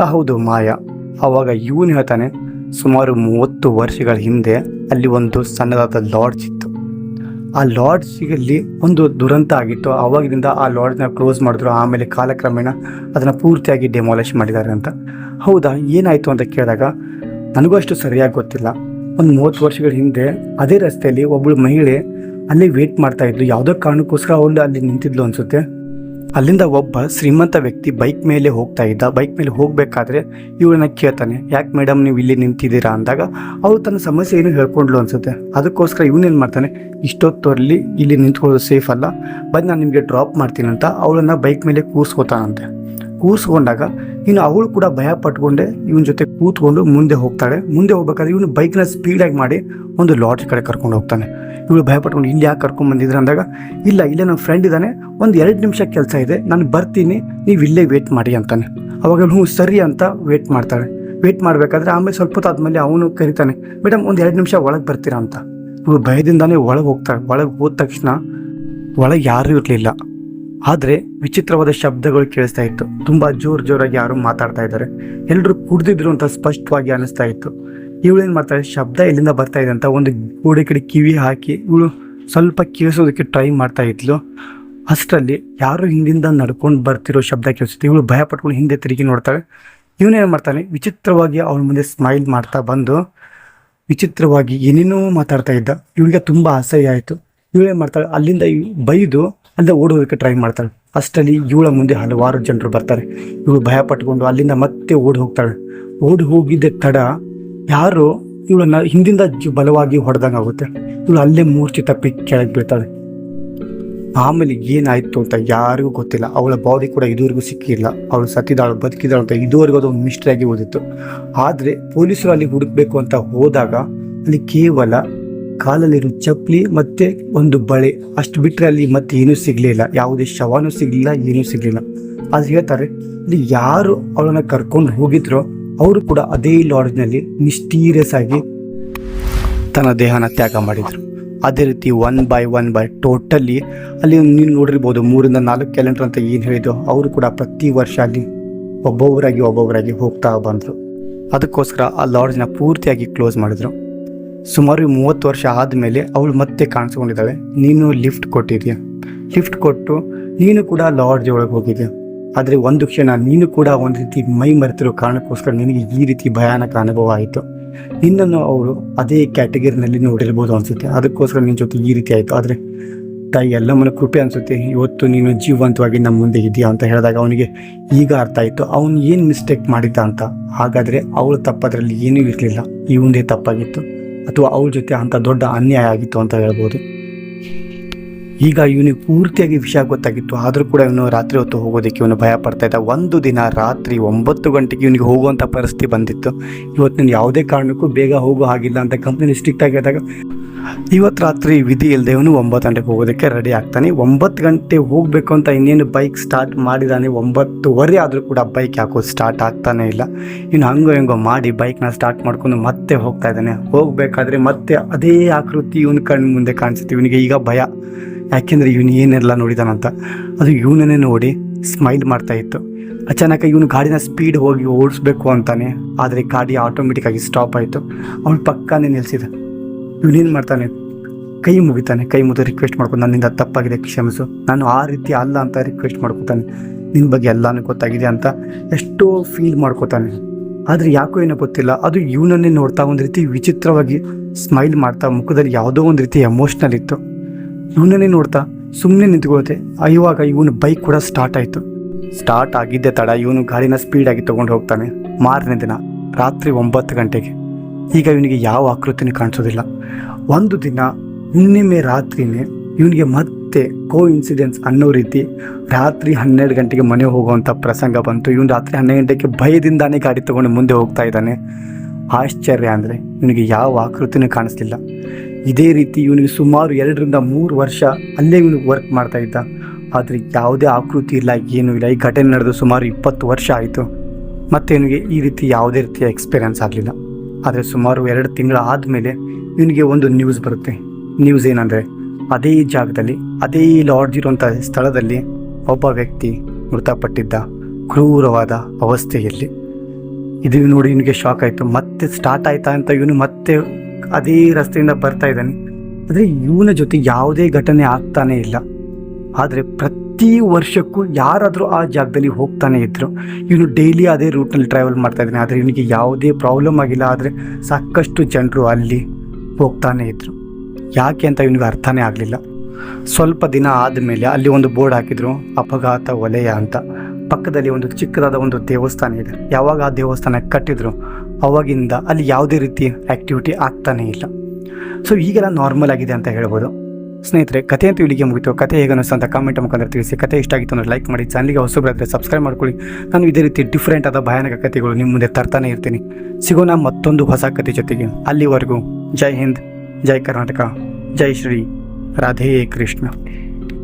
"ಆ, ಹೌದು ಮಾಯಾ. ಅವಾಗ ಇವನು ಹೇಳ್ತಾನೆ ಸುಮಾರು ಮೂವತ್ತು ವರ್ಷಗಳ ಹಿಂದೆ ಅಲ್ಲಿ ಒಂದು ಸಣ್ಣದಾದ ಲಾಡ್ಜ್ ಇತ್ತು. ಆ ಲಾಡ್ಜಿಗಲ್ಲಿ ಒಂದು ದುರಂತ ಆಗಿತ್ತು. ಆವಾಗಿನಿಂದ ಆ ಲಾಡ್ಜ್ನ ಕ್ಲೋಸ್ ಮಾಡಿದ್ರು. ಆಮೇಲೆ ಕಾಲಕ್ರಮೇಣ ಅದನ್ನು ಪೂರ್ತಿಯಾಗಿ ಡೆಮಾಲಿಷ್ ಮಾಡಿದ್ದಾರೆ ಅಂತ. ಹೌದಾ? ಏನಾಯಿತು ಅಂತ ಕೇಳಿದಾಗ ನನಗೂ ಅಷ್ಟು ಸರಿಯಾಗಿ ಗೊತ್ತಿಲ್ಲ. ಒಂದು ಮೂವತ್ತು ವರ್ಷಗಳ ಹಿಂದೆ ಅದೇ ರಸ್ತೆಯಲ್ಲಿ ಒಬ್ಬಳು ಮಹಿಳೆ ಅಲ್ಲಿ ವೇಟ್ ಮಾಡ್ತಾ ಇದ್ಲು. ಯಾವುದೋ ಕಾರಣಕ್ಕೋಸ್ಕರ ಅವಳು ಅಲ್ಲಿ ನಿಂತಿದ್ಲು ಅನ್ಸುತ್ತೆ. ಅಲ್ಲಿಂದ ಒಬ್ಬ ಶ್ರೀಮಂತ ವ್ಯಕ್ತಿ ಬೈಕ್ ಮೇಲೆ ಹೋಗ್ತಾ ಇದ್ದ. ಬೈಕ್ ಮೇಲೆ ಹೋಗಬೇಕಾದ್ರೆ ಇವಳನ್ನ ಕೇಳ್ತಾನೆ, ಯಾಕೆ ಮೇಡಮ್ ನೀವು ಇಲ್ಲಿ ನಿಂತಿದ್ದೀರಾ? ಅಂದಾಗ, ಅವಳು ತನ್ನ ಸಮಸ್ಯೆ ಏನು ಹೇಳ್ಕೊಂಡ್ಲು ಅನ್ಸುತ್ತೆ. ಅದಕ್ಕೋಸ್ಕರ ಇವನೇನು ಮಾಡ್ತಾನೆ ಇಷ್ಟೊತ್ತರಲ್ಲಿ ಇಲ್ಲಿ ನಿಂತ್ಕೊಳ್ಳೋದು ಸೇಫ್ ಅಲ್ಲ ಬಂದು ನಾನು ನಿಮಗೆ ಡ್ರಾಪ್ ಮಾಡ್ತೀನಿ ಅಂತ ಅವಳನ್ನ ಬೈಕ್ ಮೇಲೆ ಕೂರಿಸ್ಕೋತಾನಂತೆ. ಕೂರಿಸ್ಕೊಂಡಾಗ ಇನ್ನು ಅವಳು ಕೂಡ ಭಯ ಪಟ್ಕೊಂಡೆ, ಇವನ ಜೊತೆ ಕೂತ್ಕೊಂಡು ಮುಂದೆ ಹೋಗ್ತಾಳೆ. ಮುಂದೆ ಹೋಗ್ಬೇಕಾದ್ರೆ ಇವನು ಬೈಕ್ನ ಸ್ಪೀಡಾಗಿ ಮಾಡಿ ಒಂದು ಲಾಡ್ಜ್ ಕಡೆ ಕರ್ಕೊಂಡು ಹೋಗ್ತಾನೆ. ಇವಳು ಭಯ ಪಟ್ಕೊಂಡು ಇಲ್ಲಿ ಯಾಕೆ ಕರ್ಕೊಂಡು ಬಂದಿದ್ರೆ ಅಂದಾಗ, ಇಲ್ಲ, ಇಲ್ಲೇ ನನ್ನ ಫ್ರೆಂಡ್ ಇದ್ದಾನೆ, ಒಂದು ಎರಡು ನಿಮಿಷ ಕೆಲಸ ಇದೆ, ನಾನು ಬರ್ತೀನಿ, ನೀವು ಇಲ್ಲೇ ವೇಟ್ ಮಾಡಿ ಅಂತಾನೆ. ಅವಾಗ ಹ್ಞೂ, ಸರಿ ಅಂತ ವೇಟ್ ಮಾಡ್ತಾಳೆ. ವೇಟ್ ಮಾಡಬೇಕಾದ್ರೆ ಆಮೇಲೆ ಸ್ವಲ್ಪ ಹೊತ್ತು ಆದಮೇಲೆ ಅವನು ಕರಿತಾನೆ ಮೇಡಮ್ ಒಂದು ಎರಡು ನಿಮಿಷ ಒಳಗೆ ಬರ್ತೀರಾ? ಅಂತ. ಇವಳು ಭಯದಿಂದಾನೇ ಒಳಗೆ ಹೋಗ್ತಾಳೆ. ಒಳಗೆ ಹೋದ ತಕ್ಷಣ ಒಳಗೆ ಯಾರೂ ಇರಲಿಲ್ಲ. ಆದರೆ ವಿಚಿತ್ರವಾದ ಶಬ್ದಗಳು ಕೇಳಿಸ್ತಾ ಇತ್ತು. ತುಂಬ ಜೋರ್ ಜೋರಾಗಿ ಯಾರು ಮಾತಾಡ್ತಾ ಇದ್ದಾರೆ. ಎಲ್ಲರೂ ಕುಡ್ದಿದ್ರು ಅಂತ ಸ್ಪಷ್ಟವಾಗಿ ಅನಿಸ್ತಾ ಇತ್ತು. ಇವಳು ಏನು ಮಾಡ್ತಾಳೆ? ಶಬ್ದ ಎಲ್ಲಿಂದ ಬರ್ತಾ ಇದೆ ಅಂತ ಒಂದು ಗೋಡೆ ಕಡೆ ಕಿವಿ ಹಾಕಿ ಇವಳು ಸ್ವಲ್ಪ ಕೇಳಿಸೋದಕ್ಕೆ ಟ್ರೈ ಮಾಡ್ತಾ ಇದ್ಲು. ಅಷ್ಟರಲ್ಲಿ ಯಾರು ಹಿಂದಿಂದ ನಡ್ಕೊಂಡು ಬರ್ತಿರೋ ಶಬ್ದ ಕೇಳಿಸುತ್ತೆ ಇವಳು ಭಯ ಪಟ್ಕೊಂಡು ಹಿಂದೆ ತಿರುಗಿ ನೋಡ್ತಾಳೆ. ಇವನೇನು ಮಾಡ್ತಾನೆ? ವಿಚಿತ್ರವಾಗಿ ಅವಳ ಮುಂದೆ ಸ್ಮೈಲ್ ಮಾಡ್ತಾ ಬಂದು ವಿಚಿತ್ರವಾಗಿ ಏನೇನೋ ಮಾತಾಡ್ತಾ ಇದ್ದ. ಇವಳಿಗೆ ತುಂಬ ಅಸಹ್ಯ ಆಯಿತು. ಇವಳೇನು ಮಾಡ್ತಾಳೆ? ಅಲ್ಲಿಂದ ಬೈದು ಅಲ್ಲಿಂದ ಓಡೋದಕ್ಕೆ ಟ್ರೈ ಮಾಡ್ತಾಳೆ. ಅಷ್ಟರಲ್ಲಿ ಇವಳ ಮುಂದೆ ಹಲವಾರು ಜನರು ಬರ್ತಾರೆ. ಇವಳು ಭಯ ಪಟ್ಕೊಂಡು ಅಲ್ಲಿಂದ ಮತ್ತೆ ಓಡಿ ಹೋಗ್ತಾಳೆ. ಓಡಿ ಹೋಗಿದ್ದ ತಡ ಯಾರು ಇವಳನ್ನ ಹಿಂದಿಂದ ಬಲವಾಗಿ ಹೊಡೆದಂಗೆ ಆಗುತ್ತೆ. ಇವಳು ಅಲ್ಲೇ ಮೂರ್ಛೆ ತಪ್ಪಿ ಕೆಳಗೆ ಬೀಳ್ತಾಳೆ. ಆಮೇಲೆ ಏನಾಯ್ತು ಅಂತ ಯಾರಿಗೂ ಗೊತ್ತಿಲ್ಲ. ಅವಳ ಬಾಡಿ ಕೂಡ ಇದುವರೆಗೂ ಸಿಕ್ಕಿಲ್ಲ. ಅವಳು ಸತ್ತಿದಾಳು ಬದುಕಿದಾಳು ಅಂತ ಇದುವರೆಗೂ ಅದು ಮಿಸ್ಟ್ರಿ ಆಗಿ ಓದಿತ್ತು ಆದರೆ ಪೊಲೀಸರು ಅಲ್ಲಿ ಹುಡುಕ್ಬೇಕು ಅಂತ ಹೋದಾಗ ಅಲ್ಲಿ ಕೇವಲ ಕಾಲಲ್ಲಿರೋ ಚಪ್ಪಲಿ ಮತ್ತೆ ಒಂದು ಬಳೆ. ಅಷ್ಟು ಬಿಟ್ಟರೆ ಅಲ್ಲಿ ಮತ್ತೆ ಏನೂ ಸಿಗಲಿಲ್ಲ ಯಾವುದೇ ಶವನೂ ಸಿಗಲಿಲ್ಲ, ಏನೂ ಸಿಗಲಿಲ್ಲ. ಆದ್ರೆ ಹೇಳ್ತಾರೆ ಅಲ್ಲಿ ಯಾರು ಅವಳನ್ನ ಕರ್ಕೊಂಡು ಹೋಗಿದ್ರೋ, ಅವರು ಕೂಡ ಅದೇ ಲಾಡ್ಜ್ನಲ್ಲಿ ಮಿಸ್ಟೀರಿಯಸ್ ಆಗಿ ತನ್ನ ದೇಹನ ತ್ಯಾಗ ಮಾಡಿದರು. ಅದೇ ರೀತಿ one by one by totally ಅಲ್ಲಿ ನೀವು ನೋಡಿರ್ಬೋದು, ಮೂರಿಂದ ನಾಲ್ಕು ಕ್ಯಾಲೆಂಡರ್ ಅಂತ ಏನು ಹೇಳಿದ್ರು ಅವರು ಕೂಡ ಪ್ರತಿ ವರ್ಷ ಅಲ್ಲಿ ಒಬ್ಬೊಬ್ಬರಾಗಿ ಒಬ್ಬೊಬ್ಬರಾಗಿ ಹೋಗ್ತಾ ಬಂದರು. ಅದಕ್ಕೋಸ್ಕರ ಆ ಲಾಡ್ಜ್ನ ಪೂರ್ತಿಯಾಗಿ ಕ್ಲೋಸ್ ಮಾಡಿದ್ರು. ಸುಮಾರು ಮೂವತ್ತು ವರ್ಷ ಆದಮೇಲೆ ಅವಳು ಮತ್ತೆ ಕಾಣಿಸ್ಕೊಂಡಿದ್ದಾಳೆ. ನೀನು ಲಿಫ್ಟ್ ಕೊಟ್ಟಿದ್ಯಾ? ಲಿಫ್ಟ್ ಕೊಟ್ಟು ನೀನು ಕೂಡ ಲಾಡ್ಜ್ ಒಳಗೆ ಹೋಗಿದ್ಯಾ? ಆದರೆ ಒಂದು ಕ್ಷಣ ನೀನು ಕೂಡ ಒಂದು ರೀತಿ ಮೈ ಮರೆತಿರೋ ಕಾರಣಕ್ಕೋಸ್ಕರ ನಿನಗೆ ಈ ರೀತಿ ಭಯಾನಕ ಅನುಭವ ಆಯಿತು. ನಿನ್ನನ್ನು ಅವಳು ಅದೇ ಕ್ಯಾಟಗರಿನಲ್ಲಿ ನೋಡಿರ್ಬೋದು ಅನಿಸುತ್ತೆ. ಅದಕ್ಕೋಸ್ಕರ ನಿನ್ನ ಜೊತೆ ಈ ರೀತಿ ಆಯಿತು. ಆದರೆ ತಾಯಿ ಎಲ್ಲಮ್ಮನ ಕೃಪೆ ಅನಿಸುತ್ತೆ. ಇವತ್ತು ನೀನು ಜೀವಂತವಾಗಿ ನಮ್ಮ ಮುಂದೆ ಇದೆಯಾ ಅಂತ ಹೇಳಿದಾಗ ಅವನಿಗೆ ಈಗ ಅರ್ಥ ಆಯಿತು. ಅವನು ಏನು ಮಿಸ್ಟೇಕ್ ಮಾಡಿದ್ದ ಅಂತ. ಹಾಗಾದರೆ ಅವಳು ತಪ್ಪದರಲ್ಲಿ ಏನೂ ಇರಲಿಲ್ಲ. ಇವಂದೇ ತಪ್ಪಾಗಿತ್ತು. ಅಥವಾ ಅವಳ ಜೊತೆ ಅಂಥ ದೊಡ್ಡ ಅನ್ಯಾಯ ಆಗಿತ್ತು ಅಂತ ಹೇಳ್ಬೋದು. ಈಗ ಇವನಿಗೆ ಪೂರ್ತಿಯಾಗಿ ವಿಷಯ ಗೊತ್ತಾಗಿತ್ತು. ಆದರೂ ಕೂಡ ಇವನು ರಾತ್ರಿ ಹೊತ್ತು ಹೋಗೋದಕ್ಕೆ ಇವನು ಭಯ ಪಡ್ತಾ ಇದ್ದ. ಒಂದು ದಿನ ರಾತ್ರಿ ಒಂಬತ್ತು ಗಂಟೆಗೆ ಇವನಿಗೆ ಹೋಗುವಂಥ ಪರಿಸ್ಥಿತಿ ಬಂದಿತ್ತು. ಇವತ್ತು ನೀನು ಯಾವುದೇ ಕಾರಣಕ್ಕೂ ಬೇಗ ಹೋಗೋ ಹಾಗಿಲ್ಲ ಅಂತ ಕಂಪ್ನಿ ಸ್ಟ್ರಿಕ್ಟ್ ಆಗಿದ್ದಾಗ ಇವತ್ತು ರಾತ್ರಿ ವಿಧಿ ಇಲ್ಲದೆ ಇವನು ಒಂಬತ್ತು ಗಂಟೆಗೆ ಹೋಗೋದಕ್ಕೆ ರೆಡಿ ಆಗ್ತಾನೆ. ಒಂಬತ್ತು ಗಂಟೆ ಹೋಗಬೇಕು ಅಂತ ಇನ್ನೇನು ಬೈಕ್ ಸ್ಟಾರ್ಟ್ ಮಾಡಿದಾನೆ, ಒಂಬತ್ತುವರೆ ಆದರೂ ಕೂಡ ಬೈಕ್ ಯಾಕೋ ಸ್ಟಾರ್ಟ್ ಆಗ್ತಾನೆ ಇಲ್ಲ. ಇನ್ನು ಹಂಗೋ ಹೆಂಗೋ ಮಾಡಿ ಬೈಕ್ನ ಸ್ಟಾರ್ಟ್ ಮಾಡ್ಕೊಂಡು ಮತ್ತೆ ಹೋಗ್ತಾ ಇದ್ದಾನೆ. ಹೋಗಬೇಕಾದ್ರೆ ಮತ್ತೆ ಅದೇ ಆಕೃತಿ ಇವನ ಕಣ್ಣು ಮುಂದೆ ಕಾಣಿಸುತ್ತೆ. ಇವನಿಗೆ ಈಗ ಭಯ. ಯಾಕೆಂದರೆ ಇವನು ಏನೆಲ್ಲ ನೋಡಿದಾನಂತ. ಅದು ಇವನನ್ನೇ ನೋಡಿ ಸ್ಮೈಲ್ ಮಾಡ್ತಾ ಇತ್ತು. ಅಚಾನಕ ಇವನು ಗಾಡಿನ ಸ್ಪೀಡ್ ಹೋಗಿ ಓಡಿಸ್ಬೇಕು ಅಂತಾನೆ. ಆದರೆ ಗಾಡಿ ಆಟೋಮೆಟಿಕ್ ಆಗಿ ಸ್ಟಾಪ್ ಆಯಿತು. ಅವನು ಪಕ್ಕನೇ ನಿಲ್ಲಿಸಿದ ಇವನೇನು ಮಾಡ್ತಾನೆ. ಕೈ ಮುಗಿತಾನೆ. ಕೈ ಮುಗಿದು ರಿಕ್ವೆಸ್ಟ್ ಮಾಡ್ಕೊಂಡು ನನ್ನಿಂದ ತಪ್ಪಾಗಿದೆ ಕ್ಷಮಿಸು. ನಾನು ಆ ರೀತಿ ಅಲ್ಲ ಅಂತ ರಿಕ್ವೆಸ್ಟ್ ಮಾಡ್ಕೊತಾನೆ. ನಿನ್ನ ಬಗ್ಗೆ ಎಲ್ಲಾನು ಗೊತ್ತಾಗಿದೆ ಅಂತ ಎಷ್ಟೋ ಫೀಲ್ ಮಾಡ್ಕೋತಾನೆ. ಆದರೆ ಯಾಕೋ ಏನೋ ಗೊತ್ತಿಲ್ಲ. ಅದು ಇವನನ್ನೇ ನೋಡ್ತಾ ಒಂದು ರೀತಿ ವಿಚಿತ್ರವಾಗಿ ಸ್ಮೈಲ್ ಮಾಡ್ತಾ ಮುಖದಲ್ಲಿ ಯಾವುದೋ ಒಂದು ರೀತಿ ಎಮೋಷ್ನಲ್ ಇತ್ತು. ಇವನನ್ನೇ ನೋಡ್ತಾ ಸುಮ್ಮನೆ ನಿಂತ್ಕೊಳ್ಳುತ್ತೆ ಇವಾಗ ಇವನು ಬೈಕ್ ಕೂಡ ಸ್ಟಾರ್ಟ್ ಆಯಿತು. ಸ್ಟಾರ್ಟ್ ಆಗಿದ್ದೆ ತಡ. ಇವನು ಗಾಡಿನ ಸ್ಪೀಡಾಗಿ ತೊಗೊಂಡು ಹೋಗ್ತಾನೆ. ಮಾರನೇ ದಿನ. ರಾತ್ರಿ ಒಂಬತ್ತು ಗಂಟೆಗೆ. ಈಗ ಇವನಿಗೆ ಯಾವ ಆಕೃತಿನೂ ಕಾಣಿಸೋದಿಲ್ಲ. ಒಂದು ದಿನ ಹುಣ್ಣಿಮೆ ರಾತ್ರಿನೇ, ಇವನಿಗೆ ಮತ್ತೆ ಕೋ ಇನ್ಸಿಡೆನ್ಸ್ ಅನ್ನೋ ರೀತಿ ರಾತ್ರಿ ಹನ್ನೆರಡು ಗಂಟೆಗೆ ಮನೆ ಹೋಗುವಂಥ ಪ್ರಸಂಗ ಬಂತು. ಇವನು ರಾತ್ರಿ ಹನ್ನೆರಡು ಗಂಟೆಗೆ ಭಯದಿಂದಾನೇ ಗಾಡಿ ತೊಗೊಂಡು ಮುಂದೆ ಹೋಗ್ತಾ ಇದ್ದಾನೆ. ಆಶ್ಚರ್ಯ ಅಂದರೆ ಇವನಿಗೆ ಯಾವ ಆಕೃತಿನೂ ಕಾಣಿಸ್ಲಿಲ್ಲ. ಇದೇ ರೀತಿ ಇವನಿಗೆ ಸುಮಾರು ಎರಡರಿಂದ ಮೂರು ವರ್ಷ ಅಲ್ಲೇ ಇವನು ವರ್ಕ್ ಮಾಡ್ತಾ ಇದ್ದ. ಆದರೆ ಯಾವುದೇ ಆಕೃತಿ ಇಲ್ಲ, ಏನೂ ಇಲ್ಲ. ಈ ಘಟನೆ ನಡೆದು ಸುಮಾರು ಇಪ್ಪತ್ತು ವರ್ಷ ಆಯಿತು. ಮತ್ತು ಇವನಿಗೆ ಈ ರೀತಿ ಯಾವುದೇ ರೀತಿಯ ಎಕ್ಸ್ಪೀರಿಯನ್ಸ್ ಆಗಲಿಲ್ಲ. ಆದರೆ ಸುಮಾರು ಎರಡು ತಿಂಗಳ ಆದಮೇಲೆ ಇವನಿಗೆ ಒಂದು ನ್ಯೂಸ್ ಬರುತ್ತೆ. ನ್ಯೂಸ್ ಏನಂದರೆ, ಅದೇ ಜಾಗದಲ್ಲಿ, ಅದೇ ಲಾಡ್ಜ್ ಇರುವಂಥ ಸ್ಥಳದಲ್ಲಿ ಒಬ್ಬ ವ್ಯಕ್ತಿ ಮೃತಪಟ್ಟಿದ್ದ ಕ್ರೂರವಾದ ಅವಸ್ಥೆಯಲ್ಲಿ. ಇದು ನೋಡಿ ಇವನಿಗೆ ಶಾಕ್ ಆಯಿತು. ಮತ್ತೆ ಸ್ಟಾರ್ಟ್ ಆಯ್ತಾ ಅಂತ ಇವನು ಮತ್ತೆ ಅದೇ ರಸ್ತೆಯಿಂದ ಬರ್ತಾ ಇದ್ದಾನೆ. ಆದರೆ ಇವನ ಜೊತೆ ಯಾವುದೇ ಘಟನೆ ಆಗ್ತಾನೇ ಇಲ್ಲ. ಆದರೆ ಪ್ರತಿ ವರ್ಷಕ್ಕೂ ಯಾರಾದರೂ ಆ ಜಾಗದಲ್ಲಿ ಹೋಗ್ತಾನೆ ಇದ್ದರು ಇವನು ಡೈಲಿ ಅದೇ ರೂಟ್ನಲ್ಲಿ ಟ್ರಾವೆಲ್ ಮಾಡ್ತಾ ಇದ್ದಾನೆ. ಆದರೆ ಇವನಿಗೆ ಯಾವುದೇ ಪ್ರಾಬ್ಲಮ್ ಆಗಿಲ್ಲ. ಆದರೆ ಸಾಕಷ್ಟು ಜನರು ಅಲ್ಲಿ ಹೋಗ್ತಾನೆ ಇದ್ದರು ಯಾಕೆ ಅಂತ ಇವನಿಗೆ ಅರ್ಥನೇ ಆಗಲಿಲ್ಲ. ಸ್ವಲ್ಪ ದಿನ ಆದಮೇಲೆ ಅಲ್ಲಿ ಒಂದು ಬೋರ್ಡ್ ಹಾಕಿದ್ರು. ಅಪಘಾತ ವಲಯ ಅಂತ. ಪಕ್ಕದಲ್ಲಿ ಒಂದು ಚಿಕ್ಕದಾದ ಒಂದು ದೇವಸ್ಥಾನ ಇದೆ. ಯಾವಾಗ ಆ ದೇವಸ್ಥಾನ ಕಟ್ಟಿದ್ರು, ಅವಾಗಿಂದ ಅಲ್ಲಿ ಯಾವುದೇ ರೀತಿ ಆ್ಯಕ್ಟಿವಿಟಿ ಆಗ್ತಾನೇ ಇಲ್ಲ. ಸೊ ಈಗೆಲ್ಲ ನಾರ್ಮಲ್ ಆಗಿದೆ ಅಂತ ಹೇಳ್ಬೋದು. ಸ್ನೇಹಿತರೆ, ಕಥೆ ಅಂತೂ ಇಲ್ಲಿಗೆ ಮುಗಿತು. ಕಥೆ ಹೇಗೆ ಅಂತ ಕಾಮೆಂಟ್ ಮುಖಾಂತರ ತಿಳಿಸಿ. ಕಥೆ ಇಷ್ಟ ಆಗಿತ್ತು ಅಂದರೆ ಲೈಕ್ ಮಾಡಿ. ಚಾನಲ್ಗೆ ಹೊಸಬ್ರಾದರೆ ಸಬ್ಸ್ಕ್ರೈಬ್ ಮಾಡ್ಕೊಳ್ಳಿ. ನಾನು ಇದೇ ರೀತಿ ಡಿಫ್ರೆಂಟ್ ಆದ ಭಯಾನಕ ಕಥೆಗಳು ನಿಮ್ಮ ಮುಂದೆ ತರ್ತಾನೆ ಇರ್ತೀನಿ. ಸಿಗೋಣ ಮತ್ತೊಂದು ಹೊಸ ಕಥೆ ಜೊತೆಗೆ. ಅಲ್ಲಿವರೆಗೂ ಜೈ ಹಿಂದ್, ಜೈ ಕರ್ನಾಟಕ, ಜೈ ಶ್ರೀ ರಾಧೇ ಕೃಷ್ಣ.